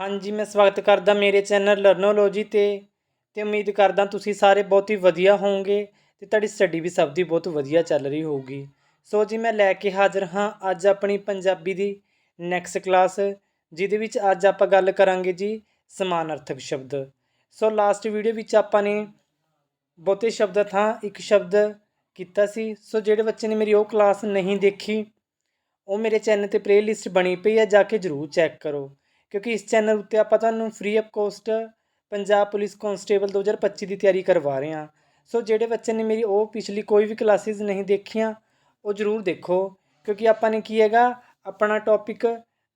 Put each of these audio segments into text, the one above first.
ਹਾਂਜੀ, ਮੈਂ ਸਵਾਗਤ ਕਰਦਾ ਮੇਰੇ ਚੈਨਲ ਲਰਨੋਲੋਜੀ ਤੇ ਤੇ ਉਮੀਦ ਕਰਦਾ ਤੁਸੀਂ ਸਾਰੇ ਬਹੁਤ ਹੀ ਵਧੀਆ ਹੋਵੋਗੇ ਤੇ ਤੁਹਾਡੀ ਸਟੱਡੀ ਵੀ ਸਭ ਦੀ ਬਹੁਤ ਵਧੀਆ ਚੱਲ ਰਹੀ ਹੋਊਗੀ। ਸੋ ਜੀ, ਮੈਂ ਲੈ ਕੇ ਹਾਜ਼ਰ ਹਾਂ ਅੱਜ ਆਪਣੀ ਪੰਜਾਬੀ ਦੀ ਨੈਕਸਟ ਕਲਾਸ ਜਿਹਦੇ ਵਿੱਚ ਅੱਜ ਆਪਾਂ ਗੱਲ ਕਰਾਂਗੇ ਜੀ ਸਮਾਨਾਰਥਕ ਸ਼ਬਦ। ਸੋ ਲਾਸਟ ਵੀਡੀਓ ਵਿੱਚ ਆਪਾਂ ਨੇ ਬਹੁਤੇ ਸ਼ਬਦ ਥਾਂ ਇੱਕ ਸ਼ਬਦ ਕੀਤਾ ਸੀ। ਸੋ ਜਿਹੜੇ ਬੱਚੇ ਨੇ ਮੇਰੀ ਉਹ ਕਲਾਸ ਨਹੀਂ ਦੇਖੀ, ਉਹ ਮੇਰੇ ਚੈਨਲ ਤੇ ਪਲੇਲਿਸਟ ਬਣੀ ਪਈ ਹੈ, ਜਾ ਕੇ ਜਰੂਰ ਚੈੱਕ ਕਰੋ। ਕਿਉਂਕਿ ਇਸ ਚੈਨਲ ਉੱਤੇ ਆਪਾਂ ਤੁਹਾਨੂੰ free of cost Punjab police constable 2025 ਦੀ ਤਿਆਰੀ ਕਰਵਾ ਰਹੇ ਹਾਂ। ਸੋ ਜਿਹੜੇ ਬੱਚੇ ਨੇ ਮੇਰੀ ਉਹ ਪਿਛਲੀ ਕੋਈ ਵੀ ਕਲਾਸਿਸ ਨਹੀਂ ਦੇਖੀਆਂ, ਉਹ ਜਰੂਰ ਦੇਖੋ। ਕਿਉਂਕਿ ਆਪਾਂ ਨੇ ਕੀ ਹੈਗਾ, ਆਪਣਾ ਟੌਪਿਕ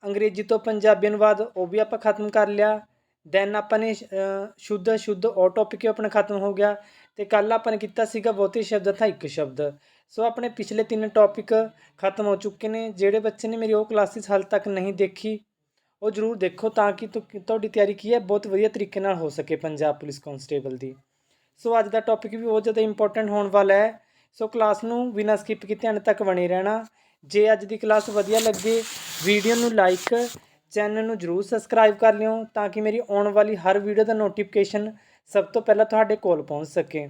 ਅੰਗਰੇਜ਼ੀ ਤੋਂ ਪੰਜਾਬੀ ਅਨੁਵਾਦ ਉਹ ਵੀ ਆਪਾਂ ਖਤਮ ਕਰ ਲਿਆ। ਦੈਨ ਆਪਾਂ ਨੇ ਸ਼ੁੱਧ ਸ਼ੁੱਧ ਉਹ ਟੌਪਿਕ ਆਪਣਾ ਖਤਮ ਹੋ ਗਿਆ। ਤੇ ਕੱਲ ਆਪਾਂ ਨੇ ਕੀਤਾ ਸੀਗਾ ਬਹੁਤੇ ਸ਼ਬਦ ਥਾ ਇੱਕ ਸ਼ਬਦ। ਸੋ ਆਪਣੇ ਪਿਛਲੇ ਤਿੰਨ ਟੌਪਿਕ ਖਤਮ ਹੋ ਚੁੱਕੇ ਨੇ। ਜਿਹੜੇ ਬੱਚੇ ਨੇ ਮੇਰੀ ਉਹ ਕਲਾਸਿਸ ਹਾਲ ਤੱਕ ਨਹੀਂ ਦੇਖੀ ਉਹ ਜਰੂਰ ਦੇਖੋ ਤਾਂ ਕਿ ਤੁਹਾਡੀ ਤਿਆਰੀ ਕੀ ਹੈ, ਬਹੁਤ ਵਧੀਆ ਤਰੀਕੇ ਨਾਲ ਹੋ ਸਕੇ ਪੰਜਾਬ ਪੁਲਿਸ ਕਨਸਟੇਬਲ ਦੀ। ਸੋ ਅੱਜ ਦਾ ਟੌਪਿਕ ਵੀ ਬਹੁਤ ਜ਼ਿਆਦਾ ਇੰਪੋਰਟੈਂਟ ਹੋਣ ਵਾਲਾ ਹੈ। ਸੋ ਕਲਾਸ ਨੂੰ ਬਿਨਾਂ ਸਕਿਪ ਕੀਤੇ ਅੰਤ ਤੱਕ ਬਣੇ ਰਹਿਣਾ। ਜੇ ਅੱਜ ਦੀ ਕਲਾਸ ਵਧੀਆ ਲੱਗੇ ਵੀਡੀਓ ਨੂੰ ਲਾਈਕ ਚੈਨਲ ਨੂੰ ਜਰੂਰ ਸਬਸਕ੍ਰਾਈਬ ਕਰ ਲਿਓ ਤਾਂ ਕਿ ਮੇਰੀ ਆਉਣ ਵਾਲੀ ਹਰ ਵੀਡੀਓ ਦਾ ਨੋਟੀਫਿਕੇਸ਼ਨ ਸਭ ਤੋਂ ਪਹਿਲਾਂ ਤੁਹਾਡੇ ਕੋਲ ਪਹੁੰਚ ਸਕੇ।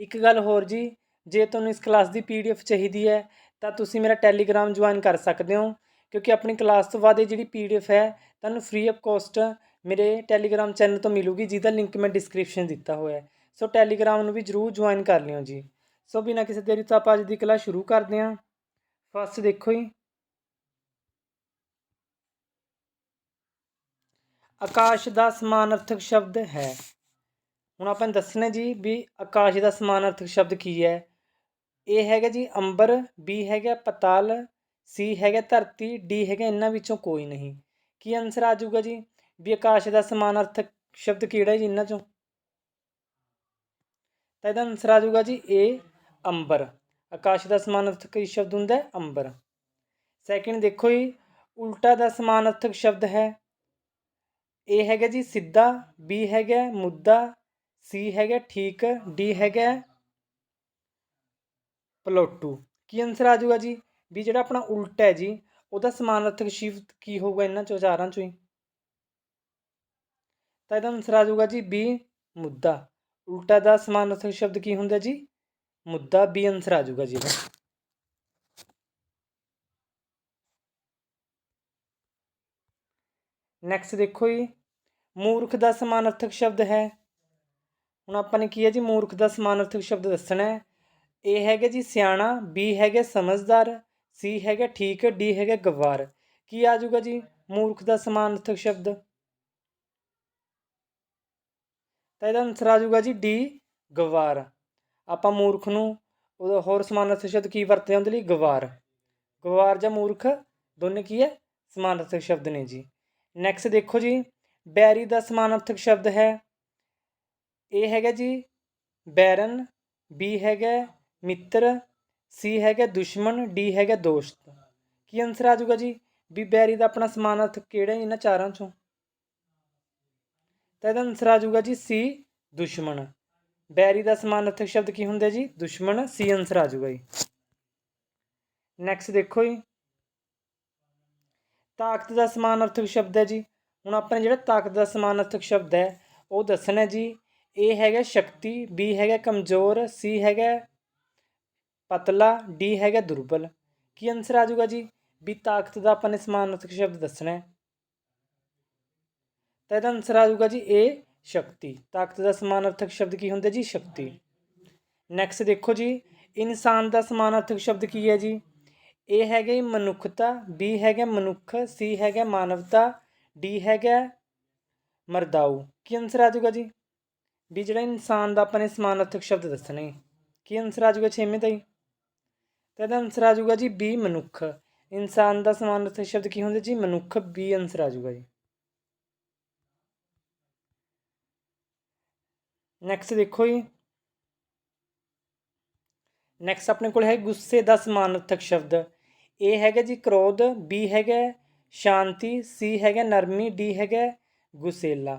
ਇੱਕ ਗੱਲ ਹੋਰ ਜੀ, ਜੇ ਤੁਹਾਨੂੰ ਇਸ ਕਲਾਸ ਦੀ ਪੀਡੀਐਫ ਚਾਹੀਦੀ ਹੈ, ਤਾਂ ਤੁਸੀਂ ਮੇਰਾ ਟੈਲੀਗ੍ਰਾਮ ਜੁਆਇਨ ਕਰ ਸਕਦੇ ਹੋ। ਕਿਉਂਕਿ ਆਪਣੀ ਕਲਾਸ ਤੋਂ ਬਾਅਦ ਇਹ ਜਿਹੜੀ ਪੀਡੀਐਫ ਹੈ, ਤੁਹਾਨੂੰ ਫ੍ਰੀ ਆਫ ਕਾਸਟ ਮੇਰੇ ਟੈਲੀਗ੍ਰਾਮ ਚੈਨਲ ਤੋਂ ਮਿਲੂਗੀ, ਜਿਹਦਾ ਲਿੰਕ ਮੈਂ ਡਿਸਕ੍ਰਿਪਸ਼ਨ ਦਿੱਤਾ ਹੋਇਆ ਹੈ। ਸੋ ਟੈਲੀਗ੍ਰਾਮ ਨੂੰ ਵੀ ਜਰੂਰ ਜੁਆਇਨ ਕਰ ਲਿਓ ਜੀ। ਸੋ ਬਿਨਾਂ ਕਿਸੇ ਦੇਰੀ ਤੋਂ ਆਪਾਂ ਅੱਜ ਦੀ ਕਲਾਸ ਸ਼ੁਰੂ ਕਰਦੇ ਹਾਂ। ਫਸਟ ਦੇਖੋ ਜੀ। ਆਕਾਸ਼ ਦਾ ਸਮਾਨਾਰਥਕ ਸ਼ਬਦ ਹੈ। ਹੁਣ ਆਪਾਂ ਦੱਸਣਾ ਜੀ ਵੀ ਆਕਾਸ਼ ਦਾ ਸਮਾਨਾਰਥਕ ਸ਼ਬਦ ਕੀ ਹੈ। ਇਹ ਹੈਗਾ ਜੀ ਅੰਬਰ ਬੀ ਹੈਗਾ ਪਤਾਲ ਸੀ ਹੈਗਾ ਧਰਤੀ ਡੀ ਹੈਗਾ ਇਹਨਾਂ ਵਿੱਚੋਂ ਕੋਈ ਨਹੀਂ। ਕੀ ਆਨਸਰ ਆ ਜਾਊਗਾ ਜੀ? ਵੀ ਆਕਾਸ਼ ਦਾ ਸਮਾਨਾਰਥਕ ਸ਼ਬਦ ਕਿਹੜਾ ਹੈ ਜੀ ਇਹਨਾਂ ਚੋਂ? ਤਾਂ ਇਹਦਾ ਆਨਸਰ ਆ ਜਾਊਗਾ ਜੀ ਏ ਅੰਬਰ। ਆਕਾਸ਼ ਦਾ ਸਮਾਨਾਰਥਕ ਕੀ ਸ਼ਬਦ ਹੁੰਦਾ ਹੈ? ਅੰਬਰ। ਸੈਕਿੰਡ ਦੇਖੋ ਜੀ, ਉਲਟਾ ਦਾ ਸਮਾਨਾਰਥਕ ਸ਼ਬਦ ਹੈ। ਏ ਹੈਗਾ ਜੀ ਸਿੱਧਾ ਬੀ ਹੈਗਾ ਮੁੱਦਾ ਸੀ ਹੈਗਾ ਠੀਕ ਡੀ ਹੈਗਾ ਪਲੋਟੂ। ਕੀ ਆਨਸਰ ਆ ਜਾਊਗਾ ਜੀ? ਵੀ ਜਿਹੜਾ ਆਪਣਾ ਉਲਟਾ ਹੈ ਜੀ, ਉਹਦਾ ਸਮਾਨਾਰਥਕ ਸ਼ਬਦ ਕੀ ਹੋਊਗਾ ਇਹਨਾਂ ਚੋਂ ਚਾਰਾਂ ਚੋਂ ਹੀ। ਤਾਂ ਇਹਦਾ ਆਨਸਰ ਆ ਜਾਊਗਾ ਜੀ ਬੀ ਮੁੱਦਾ। ਉਲਟਾ ਦਾ ਸਮਾਨਾਰਥਕ ਸ਼ਬਦ ਕੀ ਹੁੰਦਾ ਜੀ? ਮੁੱਦਾ ਬੀ ਆਨਸਰ ਆ ਜਾਊਗਾ ਜੀ ਇਹਦਾ। ਨੈਕਸਟ ਦੇਖੋ ਜੀ, ਮੂਰਖ ਦਾ ਸਮਾਨਾਰਥਕ ਸ਼ਬਦ ਹੈ। ਹੁਣ ਆਪਾਂ ਨੇ ਕੀ ਹੈ ਜੀ, ਮੂਰਖ ਦਾ ਸਮਾਨਾਰਥਕ ਸ਼ਬਦ ਦੱਸਣਾ ਹੈ। ਏ ਹੈਗਾ ਜੀ ਸਿਆਣਾ, ਬੀ ਹੈਗਾ ਸਮਝਦਾਰ ਸੀ ਹੈਗਾ ਠੀਕ, ਡੀ ਹੈਗਾ ਗਵਾਰ। ਕੀ ਆ ਜਾਊਗਾ ਜੀ? ਮੂਰਖ ਦਾ ਸਮਾਨਾਰਥਕ ਸ਼ਬਦ। ਤਾਂ ਇਹਦਾ ਆਨਸਰ ਆ ਜਾਊਗਾ ਜੀ ਡੀ, ਗਵਾਰ। ਆਪਾਂ ਮੂਰਖ ਨੂੰ ਉਹਦਾ ਹੋਰ ਸਮਾਨਾਰਥਕ ਸ਼ਬਦ ਕੀ ਵਰਤਦੇ ਹਾਂ ਉਹਦੇ ਲਈ? ਗਵਾਰ। ਗਵਾਰ ਜਾਂ ਮੂਰਖ, ਦੋਨੇ ਕੀ ਹੈ? ਸਮਾਨਾਰਥਕ ਸ਼ਬਦ ਨੇ ਜੀ। ਨੈਕਸਟ ਦੇਖੋ ਜੀ, ਬੈਰੀ ਦਾ ਸਮਾਨਾਰਥਕ ਸ਼ਬਦ ਹੈ। ਇਹ ਹੈਗਾ ਜੀ ਬੈਰਨ, ਬੀ ਹੈਗਾ ਮਿੱਤਰ ਸੀ ਹੈਗਾ ਦੁਸ਼ਮਣ, ਡੀ ਹੈਗਾ ਦੋਸਤ। ਕੀ ਆਨਸਰ ਆ ਜਾਊਗਾ ਜੀ? ਵੀ ਬੈਰੀ ਦਾ ਆਪਣਾ ਸਮਾਨ ਸਮਾਨਾਰਥਕ ਕਿਹੜਾ ਇਹਨਾਂ ਚਾਰਾਂ ਚੋਂ? ਤਾਂ ਇਹਦਾ ਆਨਸਰ ਆ ਜਾਊਗਾ ਜੀ ਸੀ, ਦੁਸ਼ਮਣ। ਬੈਰੀ ਦਾ ਸਮਾਨਾਰਥਕ ਸ਼ਬਦ ਕੀ ਹੁੰਦਾ ਜੀ? ਦੁਸ਼ਮਣ, ਸੀ ਆਨਸਰ ਆ ਜਾਊਗਾ ਜੀ। ਨੈਕਸਟ ਦੇਖੋ ਜੀ। ਤਾਕਤ ਦਾ ਸਮਾਨਾਰਥਕ ਸ਼ਬਦ ਹੈ ਜੀ। ਹੁਣ ਆਪਾਂ ਜਿਹੜਾ ਤਾਕਤ ਦਾ ਸਮਾਨਾਰਥਕ ਸ਼ਬਦ ਹੈ, ਉਹ ਦੱਸਣਾ ਜੀ। ਇਹ ਹੈਗਾ ਸ਼ਕਤੀ ਬੀ ਹੈਗਾ ਕਮਜ਼ੋਰ ਸੀ ਹੈਗਾ ਪਤਲਾ, ਡੀ ਹੈਗਾ ਦੁਰਬਲ। ਕੀ ਆਨਸਰ ਆ ਜਾਊਗਾ ਜੀ? ਵੀ ਤਾਕਤ ਦਾ ਆਪਾਂ ਨੇ ਸਮਾਨਾਰਥਕ ਸ਼ਬਦ ਦੱਸਣਾ ਹੈ। ਤਾਂ ਇਹਦਾ ਆਨਸਰ ਆ ਜਾਊਗਾ ਜੀ ਇਹ ਸ਼ਕਤੀ। ਤਾਕਤ ਦਾ ਸਮਾਨਾਰਥਕ ਸ਼ਬਦ ਕੀ ਹੁੰਦਾ ਜੀ? ਸ਼ਕਤੀ। ਨੈਕਸਟ ਦੇਖੋ ਜੀ, ਇਨਸਾਨ ਦਾ ਸਮਾਨਾਰਥਕ ਸ਼ਬਦ ਕੀ ਹੈ ਜੀ? ਇਹ ਹੈਗਾ ਜੀ ਮਨੁੱਖਤਾ ਬੀ ਹੈਗਾ ਮਨੁੱਖ ਸੀ ਹੈਗਾ ਮਾਨਵਤਾ ਡੀ ਹੈਗਾ ਮਰਦਾਊ ਕੀ ਆਨਸਰ ਆ ਜਾਊਗਾ ਜੀ? ਵੀ ਜਿਹੜਾ ਇਨਸਾਨ ਦਾ ਆਪਾਂ ਨੇ ਸਮਾਨਾਰਥਕ ਸ਼ਬਦ ਦੱਸਣਾ ਹੈ। ਕੀ ਆਨਸਰ ਆ ਜਾਊਗਾ ਛੇਵੇਂ ਦਾ ਹੀ ਤਾਂ ਇਹਦਾ ਆਨਸਰ ਆ ਜਾਊਗਾ ਜੀ ਬੀ ਮਨੁੱਖ। ਇਨਸਾਨ ਦਾ ਸਮਾਨਾਰਥਕ ਸ਼ਬਦ ਕੀ ਹੁੰਦਾ ਜੀ? ਮਨੁੱਖ, ਬੀ ਆਨਸਰ ਆ ਜਾਊਗਾ ਜੀ। ਨੈਕਸਟ ਦੇਖੋ ਜੀ। ਨੈਕਸਟ ਆਪਣੇ ਕੋਲ ਹੈ ਗੁੱਸੇ ਦਾ ਸਮਾਨਾਰਥਕ ਸ਼ਬਦ। ਇਹ ਹੈਗਾ ਜੀ ਕ੍ਰੋਧ ਬੀ ਹੈਗਾ ਸ਼ਾਂਤੀ ਸੀ ਹੈਗਾ ਨਰਮੀ ਡੀ ਹੈਗਾ ਗੁਸੇਲਾ।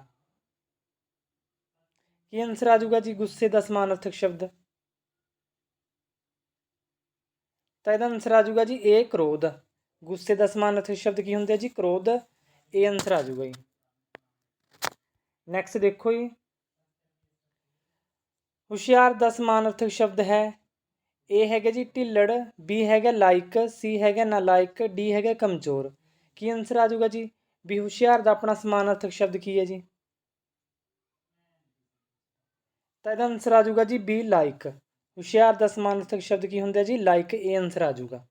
ਕੀ ਆਨਸਰ ਆ ਜਾਊਗਾ ਜੀ ਗੁੱਸੇ ਦਾ ਸਮਾਨਾਰਥਕ ਸ਼ਬਦ? ਤਾਂ ਇਹਦਾ ਆਨਸਰ ਆ ਜਾਊਗਾ ਜੀ ਇਹ ਕ੍ਰੋਧ। ਗੁੱਸੇ ਦਾ ਸਮਾਨਾਰਥਕ ਸ਼ਬਦ ਕੀ ਹੁੰਦਾ ਜੀ? ਕ੍ਰੋਧ। ਇਹ ਆਨਸਰ ਆ ਜਾਊਗਾ ਜੀ। ਨੈਕਸਟ ਦੇਖੋ ਜੀ। ਹੁਸ਼ਿਆਰ ਦਾ ਸਮਾਨਾਰਥਕ ਸ਼ਬਦ ਹੈ। ਏ ਹੈਗਾ ਜੀ ਢਿੱਲੜ ਬੀ ਹੈਗਾ ਲਾਇਕ ਸੀ ਹੈਗਾ ਨਾਲਾਇਕ ਡੀ ਹੈਗਾ ਕਮਜ਼ੋਰ। ਕੀ ਆਨਸਰ ਆ ਜਾਊਗਾ ਜੀ? ਵੀ ਹੁਸ਼ਿਆਰ ਦਾ ਆਪਣਾ ਸਮਾਨਾਰਥਕ ਸ਼ਬਦ ਕੀ ਹੈ ਜੀ? ਤਾਂ ਇਹਦਾ ਆਨਸਰ ਆ ਜਾਊਗਾ ਜੀ ਬੀ ਲਾਇਕ। ਹੁਸ਼ਿਆਰ ਦਾ ਸਮਾਨਾਰਥਕ ਸ਼ਬਦ ਕੀ ਹੁੰਦਾ ਜੀ? ਲਾਈਕ ਇਹ ਆਨਸਰ ਆ ਜਾਊਗਾ।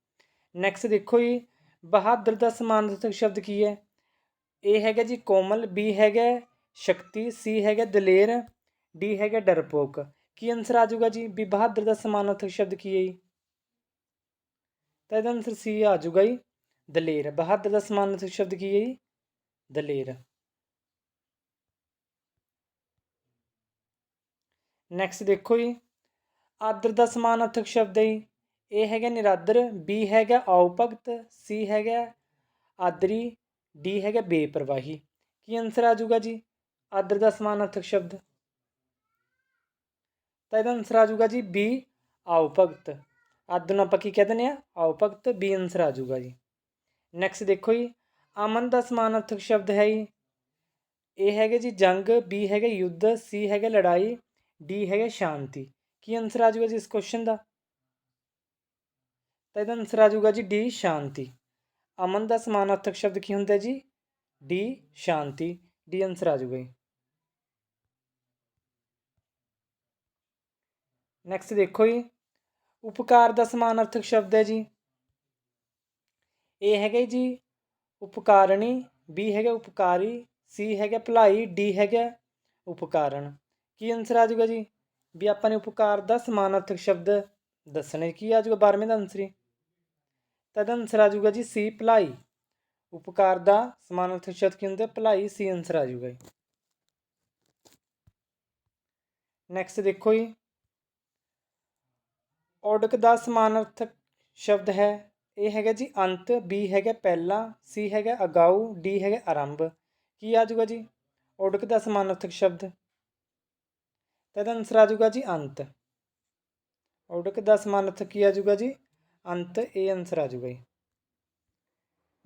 ਨੈਕਸਟ ਦੇਖੋ ਜੀ, ਬਹਾਦਰ ਦਾ ਸਮਾਨਾਰਥਕ ਸ਼ਬਦ ਕੀ ਹੈ? ਏ ਹੈਗਾ ਜੀ ਕੋਮਲ ਬੀ ਹੈਗਾ ਸ਼ਕਤੀ ਸੀ ਹੈਗਾ ਦਲੇਰ ਡੀ ਹੈਗਾ ਡਰਪੋਕ। ਕੀ ਆਨਸਰ ਆ ਜਾਊਗਾ ਜੀ? ਵੀ ਬਹਾਦਰ ਦਾ ਸਮਾਨਾਰਥਕ ਸ਼ਬਦ ਕੀ ਹੈ ਜੀ? ਤਾਂ ਇਹਦਾ ਆਨਸਰ ਸੀ ਆ ਜਾਊਗਾ ਜੀ, ਦਲੇਰ। ਬਹਾਦਰ ਦਾ ਸਮਾਨਾਰਥਕ ਸ਼ਬਦ ਕੀ ਹੈ ਜੀ? ਦਲੇਰ। ਨੈਕਸਟ ਦੇਖੋ ਜੀ ਆਦਰ ਦਾ ਸਮਾਨ ਅਰਥਕ ਸ਼ਬਦ ਹੈ। ਜੀ ਇਹ ਹੈਗਾ ਨਿਰਾਦਰ ਬੀ ਹੈਗਾ ਆਉ ਭਗਤ ਸੀ ਹੈਗਾ ਆਦਰੀ ਡੀ ਹੈਗਾ ਬੇਪਰਵਾਹੀ। ਕੀ ਆਨਸਰ ਆ ਜਾਊਗਾ ਜੀ? ਆਦਰ ਦਾ ਸਮਾਨ ਅਰਥਕ ਸ਼ਬਦ। ਤਾਂ ਇਹਦਾ ਆਨਸਰ ਆ ਜਾਊਗਾ ਜੀ ਬੀ ਆਉ ਭਗਤ। ਆਦਰ ਨੂੰ ਆਪਾਂ ਕੀ ਕਹਿ ਦਿੰਦੇ ਆ ਆਉ ਭਗਤ ਬੀ ਆਨਸਰ ਆ ਜਾਊਗਾ ਜੀ। ਨੈਕਸਟ ਦੇਖੋ ਜੀ, ਅਮਨ ਦਾ ਸਮਾਨ ਅਰਥਕ ਸ਼ਬਦ ਹੈ ਜੀ। ਇਹ ਹੈਗਾ ਜੀ ਜੰਗ ਬੀ ਹੈਗਾ ਯੁੱਧ ਸੀ ਹੈਗਾ ਲੜਾਈ ਡੀ ਹੈਗਾ ਸ਼ਾਂਤੀ। ਕੀ ਆਨਸਰ ਆ ਜਾਊਗਾ ਜੀ ਇਸ ਕੁਐਸਚਨ ਦਾ? ਤਾਂ ਇਹਦਾ ਆਨਸਰ ਆ ਜਾਊਗਾ ਜੀ ਡੀ ਸ਼ਾਂਤੀ। ਅਮਨ ਦਾ ਸਮਾਨਾਰਥਕ ਸ਼ਬਦ ਕੀ ਹੁੰਦਾ ਜੀ? ਡੀ ਸ਼ਾਂਤੀ। ਡੀ ਆਨਸਰ ਆ ਜਾਊਗਾ ਜੀ। ਨੈਕਸਟ ਦੇਖੋ ਜੀ। ਉਪਕਾਰ ਦਾ ਸਮਾਨਾਰਥਕ ਸ਼ਬਦ ਹੈ ਜੀ। ਇਹ ਹੈਗਾ ਜੀ ਉਪਕਾਰਣੀ ਬੀ ਹੈਗਾ ਉਪਕਾਰੀ ਸੀ ਹੈਗਾ ਭਲਾਈ ਡੀ ਹੈਗਾ ਉਪਕਾਰਣ ਕੀ ਆਨਸਰ ਆ ਜਾਊਗਾ ਜੀ? ਵੀ ਆਪਾਂ ਨੇ ਉਪਕਾਰ ਦਾ ਸਮਾਨਾਰਥਕ ਸ਼ਬਦ ਦੱਸਣੇ, ਕੀ ਆ ਜਾਊਗਾ 12ਵੇਂ ਦਾ ਆਨਸਰ ਹੀ? ਤਾਂ ਇਹਦਾ ਆਨਸਰ ਆ ਜਾਊਗਾ ਜੀ ਸੀ ਭਲਾਈ। ਉਪਕਾਰ ਦਾ ਸਮਾਨਾਰਥਕ ਸ਼ਬਦ ਕੀ ਹੁੰਦਾ? ਭਲਾਈ, ਸੀ ਆਨਸਰ ਆ ਜਾਊਗਾ ਜੀ। ਨੈਕਸਟ ਦੇਖੋ ਜੀ। ਔਡਕ ਦਾ ਸਮਾਨਾਰਥਕ ਸ਼ਬਦ ਹੈ, ਇਹ ਹੈਗਾ ਜੀ ਅੰਤ ਬੀ ਹੈਗਾ ਪਹਿਲਾ ਸੀ ਹੈਗਾ ਅਗਾਊ ਡੀ ਹੈਗਾ ਆਰੰਭ। ਕੀ ਆ ਜਾਊਗਾ ਜੀ? ਔਡਕ ਦਾ ਸਮਾਨਾਰਥਕ ਸ਼ਬਦ। ਤਾਂ ਇਹਦਾ ਆਨਸਰ ਆ ਜਾਊਗਾ ਜੀ ਅੰਤ। ਔਡਕ ਦਾ ਸਮਾਨਾਰਥਕ ਕੀ ਆ ਜਾਊਗਾ ਜੀ, ਅੰਤ ਇਹ ਆਨਸਰ ਆ ਜਾਊਗਾ ਜੀ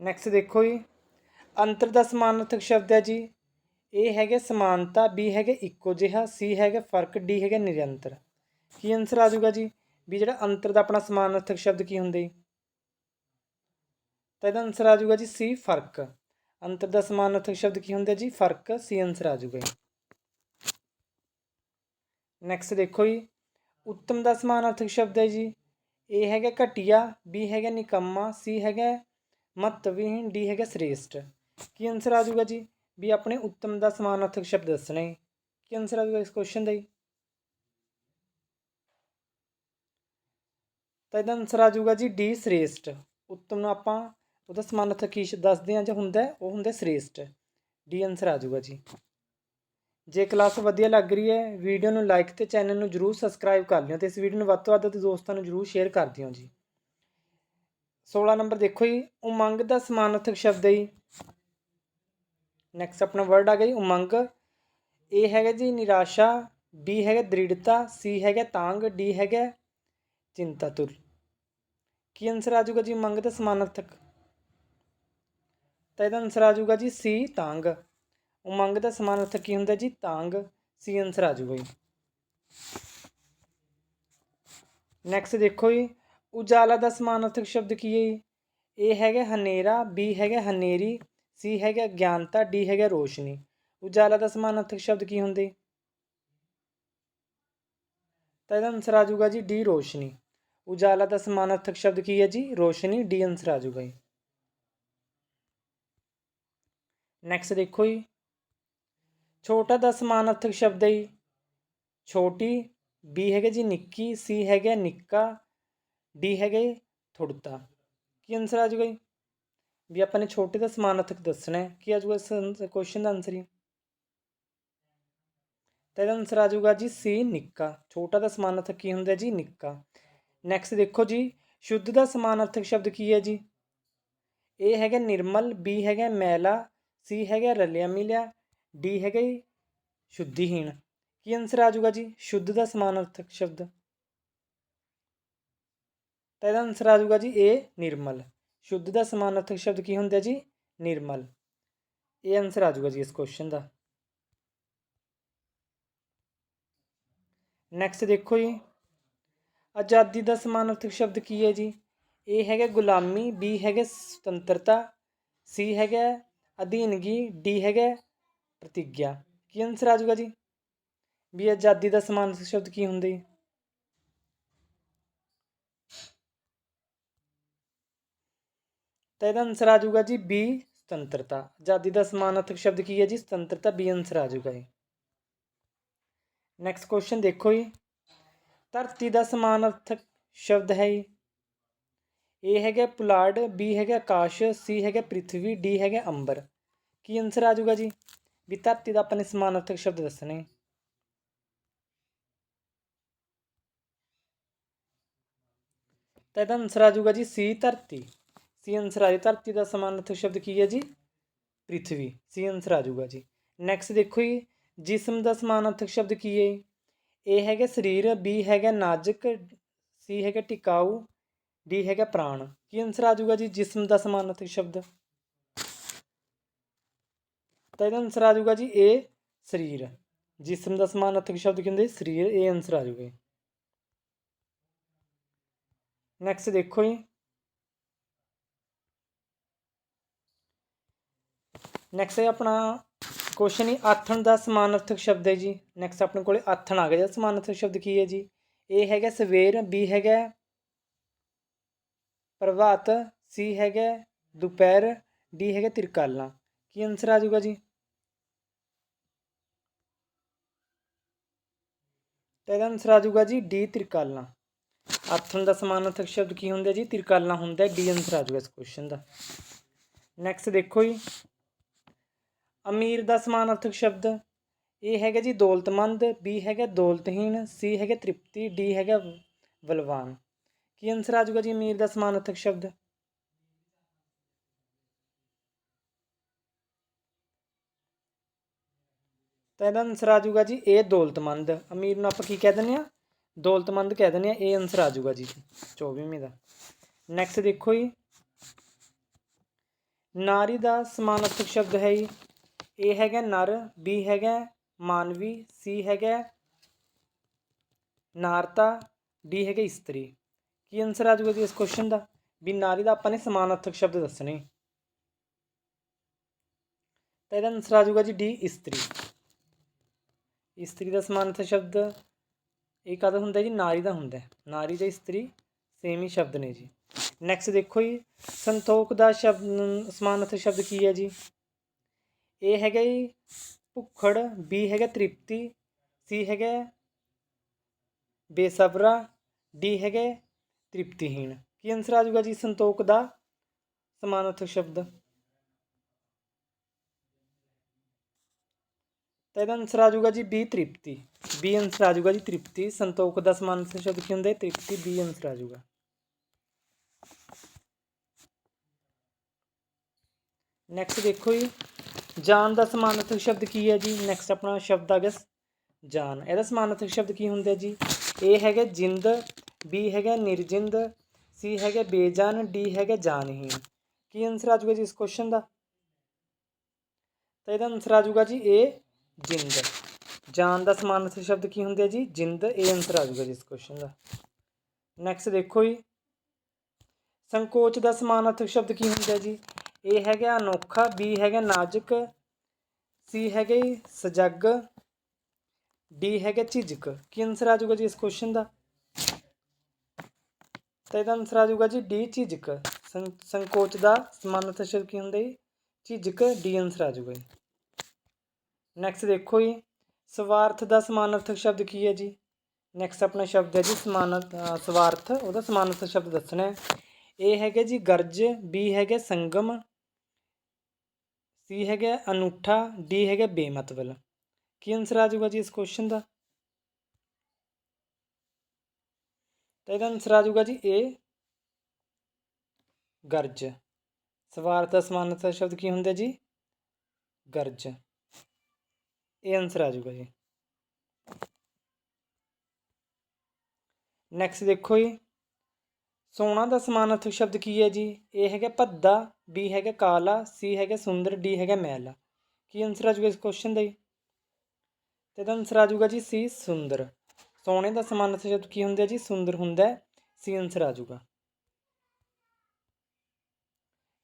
ਨੈਕਸਟ ਦੇਖੋ ਜੀ, ਅੰਤਰ ਦਾ ਸਮਾਨਾਰਥਕ ਸ਼ਬਦ ਹੈ ਜੀ ਇਹ ਹੈਗਾ ਸਮਾਨਤਾ, ਬੀ ਹੈਗੇ ਇੱਕੋ ਜਿਹਾ, ਸੀ ਹੈਗਾ ਫ਼ਰਕ, ਡੀ ਹੈਗਾ ਨਿਰੰਤਰ। ਕੀ ਆਨਸਰ ਆ ਜਾਊਗਾ ਜੀ? ਵੀ ਜਿਹੜਾ ਅੰਤਰ ਦਾ ਆਪਣਾ ਸਮਾਨਾਰਥਕ ਸ਼ਬਦ ਕੀ ਹੁੰਦਾ ਜੀ ਤਾਂ ਇਹਦਾ ਆਨਸਰ ਆ ਜਾਊਗਾ ਜੀ, ਸੀ, ਫ਼ਰਕ। ਅੰਤਰ ਦਾ ਸਮਾਨਾਰਥਕ ਸ਼ਬਦ ਕੀ ਹੁੰਦਾ ਜੀ? ਫ਼ਰਕ, ਸੀ ਆਨਸਰ ਆ ਜਾਊਗਾ ਨੈਕਸਟ ਦੇਖੋ ਜੀ। ਉੱਤਮ ਦਾ ਸਮਾਨਾਰਥਕ ਸ਼ਬਦ ਹੈ ਜੀ। ਇਹ ਹੈਗਾ ਘਟੀਆ ਬੀ ਹੈਗਾ ਨਿਕੰਮਾ ਸੀ ਹੈਗਾ ਮਹੱਤਵਹੀਣ ਡੀ ਹੈਗਾ ਸ੍ਰੇਸ਼ਟ। ਕੀ ਆਨਸਰ ਆ ਜਾਊਗਾ ਜੀ? ਵੀ ਆਪਣੇ ਉੱਤਮ ਦਾ ਸਮਾਨਾਰਥਕ ਸ਼ਬਦ ਦੱਸਣਾ ਦੱਸਣੇ ਕੀ ਆਨਸਰ ਆ ਜਾਊਗਾ ਇਸ ਕੁਐਸਚਨ ਦਾ ਜੀ? ਤਾਂ ਇਹਦਾ ਆਨਸਰ ਆ ਜਾਊਗਾ ਜੀ ਡੀ ਸ੍ਰੇਸ਼ਟ। ਉੱਤਮ ਨੂੰ ਆਪਾਂ ਉਹਦਾ ਸਮਾਨਾਰਥਕ ਕੀ ਦੱਸਦੇ ਹਾਂ ਜਾਂ ਹੁੰਦਾ ਉਹ ਹੁੰਦਾ ਸ੍ਰੇਸ਼ਟ। ਡੀ ਆਨਸਰ ਆ ਜਾਊਗਾ ਜੀ। ਜੇ ਕਲਾਸ ਵਧੀਆ ਲੱਗ ਰਹੀ ਹੈ, ਵੀਡੀਓ ਨੂੰ ਲਾਈਕ ਤੇ ਚੈਨਲ ਨੂੰ ਜਰੂਰ ਸਬਸਕ੍ਰਾਈਬ ਕਰ ਲਿਓ ਤੇ ਇਸ ਵੀਡੀਓ ਨੂੰ ਵੱਧ ਤੋਂ ਵੱਧ ਤੇ ਦੋਸਤਾਂ ਨੂੰ ਜਰੂਰ ਸ਼ੇਅਰ ਕਰ ਦਿਓ ਜੀ। 16 ਨੰਬਰ ਦੇਖੋ ਜੀ, ਉਮੰਗ ਦਾ ਸਮਾਨਾਰਥਕ ਸ਼ਬਦ ਹੈ ਜੀ। ਨੈਕਸਟ ਆਪਣਾ ਵਰਡ ਆ ਗਿਆ ਜੀ, ਉਮੰਗ। ਇਹ ਹੈਗਾ ਜੀ ਨਿਰਾਸ਼ਾ ਬੀ ਹੈਗਾ ਦ੍ਰਿੜਤਾ ਸੀ ਹੈਗਾ ਤਾਂਗ ਡੀ ਹੈਗਾ ਚਿੰਤਾ ਤੁਰ ਕੀ ਆਨਸਰ ਆ ਜਾਊਗਾ ਜੀ ਉਮੰਗ ਦਾ ਸਮਾਨਾਰਥਕ ਤਾਂ ਇਹਦਾ ਆਨਸਰ ਆ ਜਾਊਗਾ ਜੀ ਸੀ ਤਾਂਗ। ਉਮੰਗ ਦਾ ਸਮਾਨ ਸਮਾਨਾਰਥਕ ਕੀ ਹੁੰਦਾ ਜੀ? ਤਾਂਗ, ਸੀ ਆਨਸਰ ਆ ਜਾਊਗਾ ਜੀ ਨੈਕਸਟ ਦੇਖੋ ਜੀ, ਉਜਾਲਾ ਦਾ ਸਮਾਨਾਰਥਕ ਸ਼ਬਦ ਕੀ ਹੈ ਜੀ? ਇਹ ਹੈਗਾ ਹਨੇਰਾ ਬੀ ਹੈਗਾ ਹਨੇਰੀ ਸੀ ਹੈਗਾ ਗਿਆਨਤਾ ਡੀ ਹੈਗਾ ਰੋਸ਼ਨੀ। ਉਜਾਲਾ ਦਾ ਸਮਾਨਾਰਥਕ ਸ਼ਬਦ ਕੀ ਹੁੰਦੇ? ਤਾਂ ਇਹਦਾ ਆਨਸਰ ਆ ਜਾਊਗਾ ਜੀ ਡੀ ਰੋਸ਼ਨੀ। ਉਜਾਲਾ ਦਾ ਸਮਾਨਾਰਥਕ ਸ਼ਬਦ ਕੀ ਹੈ ਜੀ? ਰੋਸ਼ਨੀ ਡੀ ਆਨਸਰ ਆ ਜਾਊਗਾ ਜੀ। ਨੈਕਸਟ ਦੇਖੋ ਜੀ ਛੋਟਾ ਦਾ ਸਮਾਨਾਰਥਕ ਸ਼ਬਦ ਹੈ ਜੀ। ਛੋਟੀ ਬੀ ਹੈਗਾ ਜੀ ਨਿੱਕੀ ਸੀ ਹੈਗਾ ਨਿੱਕਾ ਡੀ ਹੈਗਾ ਥੁੜਤਾ ਕੀ ਆਨਸਰ ਆ ਜਾਊਗਾ ਜੀ? ਵੀ ਆਪਾਂ ਨੇ ਛੋਟੇ ਦਾ ਸਮਾਨਾਰਥਕ ਦੱਸਣਾ ਹੈ। ਕੀ ਆ ਜਾਊਗਾ ਇਸ ਕੁਐਸਚਨ ਦਾ ਆਨਸਰ ਹੀ ਤਾਂ ਇਹਦਾ ਆਨਸਰ ਆ ਜਾਊਗਾ ਜੀ ਸੀ ਨਿੱਕਾ। ਛੋਟਾ ਦਾ ਸਮਾਨਾਰਥਕ ਕੀ ਹੁੰਦਾ ਜੀ? ਨਿੱਕਾ। ਨੈਕਸਟ ਦੇਖੋ ਜੀ, ਸ਼ੁੱਧ ਦਾ ਸਮਾਨਾਰਥਕ ਸ਼ਬਦ ਕੀ ਹੈ ਜੀ? ਇਹ ਹੈਗਾ ਨਿਰਮਲ ਬੀ ਹੈਗਾ ਮੈਲਾ ਸੀ ਹੈਗਾ ਰਲਿਆ ਮਿਲਿਆ ਡੀ ਹੈਗਾ ਜੀ, ਸ਼ੁੱਧੀਹੀਣ। ਕੀ ਆਨਸਰ ਆ ਜਾਊਗਾ ਜੀ? ਸ਼ੁੱਧ ਦਾ ਸਮਾਨਾਰਥਕ ਸ਼ਬਦ। ਤਾਂ ਇਹਦਾ ਆਨਸਰ ਆ ਜਾਊਗਾ ਜੀ, ਇਹ ਨਿਰਮਲ। ਸ਼ੁੱਧ ਦਾ ਸਮਾਨਾਰਥਕ ਸ਼ਬਦ ਕੀ ਹੁੰਦਾ ਜੀ? ਨਿਰਮਲ। ਇਹ ਆਨਸਰ ਆ ਜਾਊਗਾ ਜੀ ਇਸ ਕੁਐਸਚਨ ਦਾ। ਨੈਕਸਟ ਦੇਖੋ ਜੀ। ਆਜ਼ਾਦੀ ਦਾ ਸਮਾਨਾਰਥਕ ਸ਼ਬਦ ਕੀ ਹੈ ਜੀ? ਇਹ ਹੈਗਾ ਗੁਲਾਮੀ, ਬੀ ਹੈਗਾ ਸੁਤੰਤਰਤਾ, ਸੀ ਹੈਗਾ ਅਧੀਨਗੀ, ਡੀ ਹੈਗਾ ਪ੍ਰਤੀਗਿਆ। ਕੀ ਆਨਸਰ ਆ ਜਾਊਗਾ ਜੀ? ਵੀ ਆਜ਼ਾਦੀ ਦਾ ਸਮਾਨ ਸ਼ਬਦ ਕੀ ਹੁੰਦੇ? ਤਾਂ ਇਹਦਾ ਆਨਸਰ ਆ ਜਾਊਗਾ ਜੀ ਬੀ ਸੁਤੰਤਰਤਾ। ਆਜ਼ਾਦੀ ਦਾ ਸਮਾਨਾਰਥਕ ਸ਼ਬਦ ਕੀ ਹੈ ਜੀ? ਸੁਤੰਤਰਤਾ ਬੀ ਆਨਸਰ ਆ ਜਾਊਗਾ ਜੀ। ਨੈਕਸਟ ਕੁਐਸਚਨ ਦੇਖੋ ਜੀ। ਧਰਤੀ ਦਾ ਸਮਾਨਾਰਥਕ ਸ਼ਬਦ ਹੈ ਜੀ। ਏ ਹੈਗਾ ਪੁਲਾੜ ਬੀ ਹੈਗਾ ਆਕਾਸ਼ ਸੀ ਹੈਗਾ ਪ੍ਰਿਥਵੀ ਡੀ ਹੈਗਾ ਅੰਬਰ। ਕੀ ਆਨਸਰ ਆ ਜਾਊਗਾ ਜੀ? ਵੀ ਧਰਤੀ ਦਾ ਆਪਾਂ ਨੇ ਸਮਾਨਾਰਥਕ ਸ਼ਬਦ ਦੱਸਣੇ ਤਾਂ ਇਹਦਾ ਆਨਸਰ ਆ ਜਾਊਗਾ ਜੀ, ਸੀ ਧਰਤੀ। ਸੀ ਆਨਸਰ ਆ ਜੀ ਧਰਤੀ ਦਾ ਸਮਾਨਾਰਥਕ ਸ਼ਬਦ ਕੀ ਹੈ ਜੀ? ਪ੍ਰਿਥਵੀ। ਸੀ ਆਨਸਰ ਆ ਜਾਊਗਾ ਜੀ। ਨੈਕਸਟ ਦੇਖੋ ਜੀ, ਜਿਸਮ ਦਾ ਸਮਾਨਾਰਥਕ ਸ਼ਬਦ ਕੀ ਹੈ? ਇਹ ਹੈਗਾ ਸਰੀਰ ਬੀ ਹੈਗਾ ਨਾਜ਼ੁਕ ਸੀ ਹੈਗਾ ਟਿਕਾਊ ਡੀ ਹੈਗਾ ਪ੍ਰਾਣ। ਕੀ ਆਨਸਰ ਆ ਜਾਊਗਾ ਜੀ, ਜਿਸਮ ਦਾ ਸਮਾਨਾਰਥਕ ਸ਼ਬਦ? ਤਾਂ ਇਹਦਾ ਆਨਸਰ ਆ ਜਾਊਗਾ ਜੀ ਇਹ ਸਰੀਰ। ਜਿਸਮ ਦਾ ਸਮਾਨ ਅਰਥਕ ਸ਼ਬਦ ਕੀ ਹੁੰਦੇ? ਸਰੀਰ ਇਹ ਆਨਸਰ ਆ ਜਾਊਗਾ ਨੈਕਸਟ ਦੇਖੋ ਜੀ। ਨੈਕਸਟ ਹੈ ਆਪਣਾ ਕੁਐਸਚਨ ਹੀ ਆਥਣ ਦਾ ਸਮਾਨਾਰਥਕ ਸ਼ਬਦ ਹੈ ਜੀ। ਨੈਕਸਟ ਆਪਣੇ ਕੋਲੇ ਆਥਣ ਆ ਗਿਆ ਜੀ ਸਮਾਨਾਰਥਕ ਸ਼ਬਦ ਕੀ ਹੈ ਜੀ? ਇਹ ਹੈਗਾ ਸਵੇਰ ਬੀ ਹੈਗਾ ਪ੍ਰਭਾਤ ਸੀ ਹੈਗਾ ਦੁਪਹਿਰ ਡੀ ਹੈਗਾ ਤਿਰਕਾਲਾਂ। ਕੀ ਆਨਸਰ ਆ ਜਾਊਗਾ ਜੀ? ਤਾਂ ਇਹਦਾ ਆਨਸਰ ਆ ਜਾਊਗਾ ਜੀ ਡੀ ਤਿਰਕਾਲਾਂ। ਆਥਣ ਦਾ ਸਮਾਨਾਰਥਕ ਸ਼ਬਦ ਕੀ ਹੁੰਦਾ ਜੀ? ਤਿਰਕਾਲਾਂ ਹੁੰਦਾ ਡੀ ਆਨਸਰ ਆ ਜਾਊਗਾ ਇਸ ਕੁਐਸਚਨ ਦਾ। ਨੈਕਸਟ ਦੇਖੋ ਜੀ। ਅਮੀਰ ਦਾ ਸਮਾਨਾਰਥਕ ਸ਼ਬਦ ਇਹ ਹੈਗਾ ਜੀ ਦੌਲਤਮੰਦ ਬੀ ਹੈਗਾ ਦੌਲਤਹੀਨ ਸੀ ਹੈਗਾ ਤ੍ਰਿਪਤੀ ਡੀ ਹੈਗਾ ਬਲਵਾਨ ਕੀ ਆਨਸਰ ਆ ਜਾਊਗਾ ਜੀ ਅਮੀਰ ਦਾ ਸਮਾਨਾਰਥਕ ਸ਼ਬਦ? ਤਾਂ ਇਹਦਾ ਆਨਸਰ ਆ ਜਾਊਗਾ ਜੀ ਇਹ ਦੌਲਤਮੰਦ। ਅਮੀਰ ਨੂੰ ਆਪਾਂ ਕੀ ਕਹਿ ਦਿੰਦੇ ਆ ਦੌਲਤਮੰਦ ਕਹਿ ਦਿੰਦੇ ਆ ਇਹ ਆਨਸਰ ਆ ਜਾਊਗਾ ਜੀ। 24ਵੀਂ ਦਾ। ਨੈਕਸਟ ਦੇਖੋ ਜੀ। ਨਾਰੀ ਦਾ ਸਮਾਨਾਰਥਕ ਸ਼ਬਦ ਹੈ ਜੀ। ਏ ਹੈਗਾ ਨਰ ਬੀ ਹੈਗਾ ਮਾਨਵੀ ਸੀ ਹੈਗਾ ਨਾਰਤਾ ਡੀ ਹੈਗਾ ਇਸਤਰੀ। ਕੀ ਆਨਸਰ ਆ ਜਾਊਗਾ ਜੀ ਇਸ ਕੁਐਸਚਨ ਦਾ? ਵੀ ਨਾਰੀ ਦਾ ਆਪਾਂ ਨੇ ਸਮਾਨਾਰਥਕ ਸ਼ਬਦ ਦੱਸਣੇ। ਤਾਂ ਇਹਦਾ ਆਨਸਰ ਆ ਜਾਊਗਾ ਜੀ ਡੀ ਇਸਤਰੀ। ਇਸਤਰੀ ਦਾ ਸਮਾਨਾਰਥਕ ਸ਼ਬਦ, ਇਹ ਕਾਹਦਾ ਹੁੰਦਾ ਜੀ? ਨਾਰੀ ਦਾ ਹੁੰਦਾ ਨਾਰੀ ਤੇ ਇਸਤਰੀ ਸੇਮ ਹੀ ਸ਼ਬਦ ਨੇ ਜੀ। ਨੈਕਸਟ ਦੇਖੋ ਜੀ, ਸੰਤੋਖ ਦਾ ਸ਼ਬਦ ਸਮਾਨਾਰਥਕ ਸ਼ਬਦ ਕੀ ਹੈ ਜੀ? ਇਹ ਹੈਗਾ ਜੀ ਭੁੱਖੜ ਬੀ ਹੈਗਾ ਤ੍ਰਿਪਤੀ ਸੀ ਹੈਗਾ ਬੇਸਬਰਾ ਡੀ ਹੈਗੇ ਤ੍ਰਿਪਤੀਹੀਣ। ਕੀ ਆਨਸਰ ਆ ਜਾਊਗਾ ਜੀ ਸੰਤੋਖ ਦਾ ਸਮਾਨਾਰਥਕ ਸ਼ਬਦ? ਇਹਦਾ ਆਨਸਰ ਆ ਜਾਊਗਾ ਜੀ ਬੀ ਤ੍ਰਿਪਤੀ। ਬੀ ਆਨਸਰ ਆ ਜਾਊਗਾ ਜੀ ਤ੍ਰਿਪਤੀ। ਸੰਤੋਖ ਦਾ ਸਮਾਨਾਰਥਕ ਸ਼ਬਦ ਕੀ ਹੁੰਦਾ? ਹੈ ਤ੍ਰਿਪਤੀ ਬੀ ਆਨਸਰ ਆ ਜਾਊਗਾ। ਨੈਕਸਟ ਦੇਖੋ ਜੀ। ਜਾਨ ਦਾ ਸਮਾਨਾਰਥਕ ਸ਼ਬਦ ਕੀ ਹੈ ਜੀ? ਨੈਕਸਟ ਆਪਣਾ ਸ਼ਬਦ ਆ ਗਿਆ ਜਾਨ। ਇਹਦਾ ਸਮਾਨਾਰਥਕ ਸ਼ਬਦ ਕੀ ਹੁੰਦਾ ਜੀ? ਇਹ ਹੈਗਾ ਜਿੰਦ ਬੀ ਹੈਗਾ ਨਿਰਜਿੰਦ ਸੀ ਹੈਗਾ ਬੇਜਾਨ ਡੀ ਹੈਗਾ ਜਾਨਹੀਨ ਕੀ ਆਨਸਰ ਆ ਜਾਊਗਾ ਜੀ ਇਸ ਕੁਐਸਚਨ ਦਾ? ਤਾਂ ਇਹਦਾ ਆਨਸਰ ਆ ਜਾਊਗਾ ਜੀ ਏ ਜਿੰਦ। ਜਾਨ ਦਾ ਸਮਾਨਾਰਥਕ ਸ਼ਬਦ ਕੀ ਹੁੰਦਾ ਜੀ? ਜਿੰਦ, ਇਹ ਆਨਸਰ ਆ ਜਾਊਗਾ ਜੀ ਇਸ ਕੁਐਸਚਨ ਦਾ। ਨੈਕਸਟ ਦੇਖੋ ਜੀ। ਸੰਕੋਚ ਦਾ ਸਮਾਨਾਰਥਕ ਸ਼ਬਦ ਕੀ ਹੁੰਦਾ ਜੀ? ਇਹ ਹੈਗਾ ਅਨੋਖਾ ਬੀ ਹੈਗਾ ਨਾਜ਼ੁਕ ਸੀ ਹੈਗਾ ਜੀ ਸਜਗ ਡੀ ਹੈਗਾ ਝਿਜਕ। ਕੀ ਆਨਸਰ ਆ ਜਾਊਗਾ ਜੀ ਇਸ ਕੁਐਸਚਨ ਦਾ? ਤਾਂ ਇਹਦਾ ਆਨਸਰ ਆ ਜਾਊਗਾ ਜੀ ਡੀ ਝਿਜਕ। ਸੰਕੋਚ ਦਾ ਸਮਾਨਾਰਥਕ ਸ਼ਬਦ ਕੀ ਹੁੰਦਾ ਜੀ? ਝਿਜਕ ਡੀ ਆਨਸਰ ਆ ਜਾਊਗਾ ਜੀ। ਨੈਕਸਟ ਦੇਖੋ ਜੀ। ਸਵਾਰਥ ਦਾ ਸਮਾਨਾਰਥਕ ਸ਼ਬਦ ਕੀ ਹੈ ਜੀ? ਨੈਕਸਟ ਆਪਣਾ ਸ਼ਬਦ ਹੈ ਜੀ ਸਮਾਨਾਰਥ ਸਵਾਰਥ, ਉਹਦਾ ਸਮਾਨਾਰਥਕ ਸ਼ਬਦ ਦੱਸਣਾ ਹੈ। ਇਹ ਹੈਗਾ ਜੀ ਗਰਜ ਬੀ ਹੈਗਾ ਸੰਗਮ ਸੀ ਹੈਗਾ ਅਨੂਠਾ ਡੀ ਹੈਗਾ ਬੇਮਤਵਲ ਕੀ ਆਨਸਰ ਆ ਜਾਊਗਾ ਜੀ ਇਸ ਕੁਐਸਚਨ ਦਾ? ਤਾਂ ਇਹਦਾ ਆਨਸਰ ਆ ਜਾਊਗਾ ਜੀ ਇਹ ਗਰਜ। ਸਵਾਰਥ ਦਾ ਸਮਾਨਾਰਥਕ ਸ਼ਬਦ ਕੀ ਹੁੰਦਾ ਜੀ? ਗਰਜ। ਇਹ ਆਨਸਰ ਆ ਜਾਊਗਾ ਜੀ। ਨੈਕਸਟ ਦੇਖੋ ਜੀ। ਸੋਨਾ ਦਾ ਸਮਾਨਾਰਥਕ ਸ਼ਬਦ ਕੀ ਹੈ ਜੀ? ਇਹ ਹੈਗਾ ਭੱਦਾ ਬੀ ਹੈਗਾ ਕਾਲਾ ਸੀ ਹੈਗਾ ਸੁੰਦਰ ਡੀ ਹੈਗਾ ਮੈਲਾ। ਕੀ ਆਨਸਰ ਆ ਜਾਊਗਾ ਇਸ ਕੁਐਸਚਨ ਦਾ ਜੀ? ਤੇ ਇਹਦਾ ਆਨਸਰ ਆ ਜਾਊਗਾ ਜੀ ਸੀ ਸੁੰਦਰ। ਸੋਨੇ ਦਾ ਸਮਾਨਾਰਥਕ ਸ਼ਬਦ ਕੀ ਹੁੰਦਾ ਜੀ? ਸੁੰਦਰ ਹੁੰਦਾ ਸੀ ਆਨਸਰ ਆ ਜਾਊਗਾ।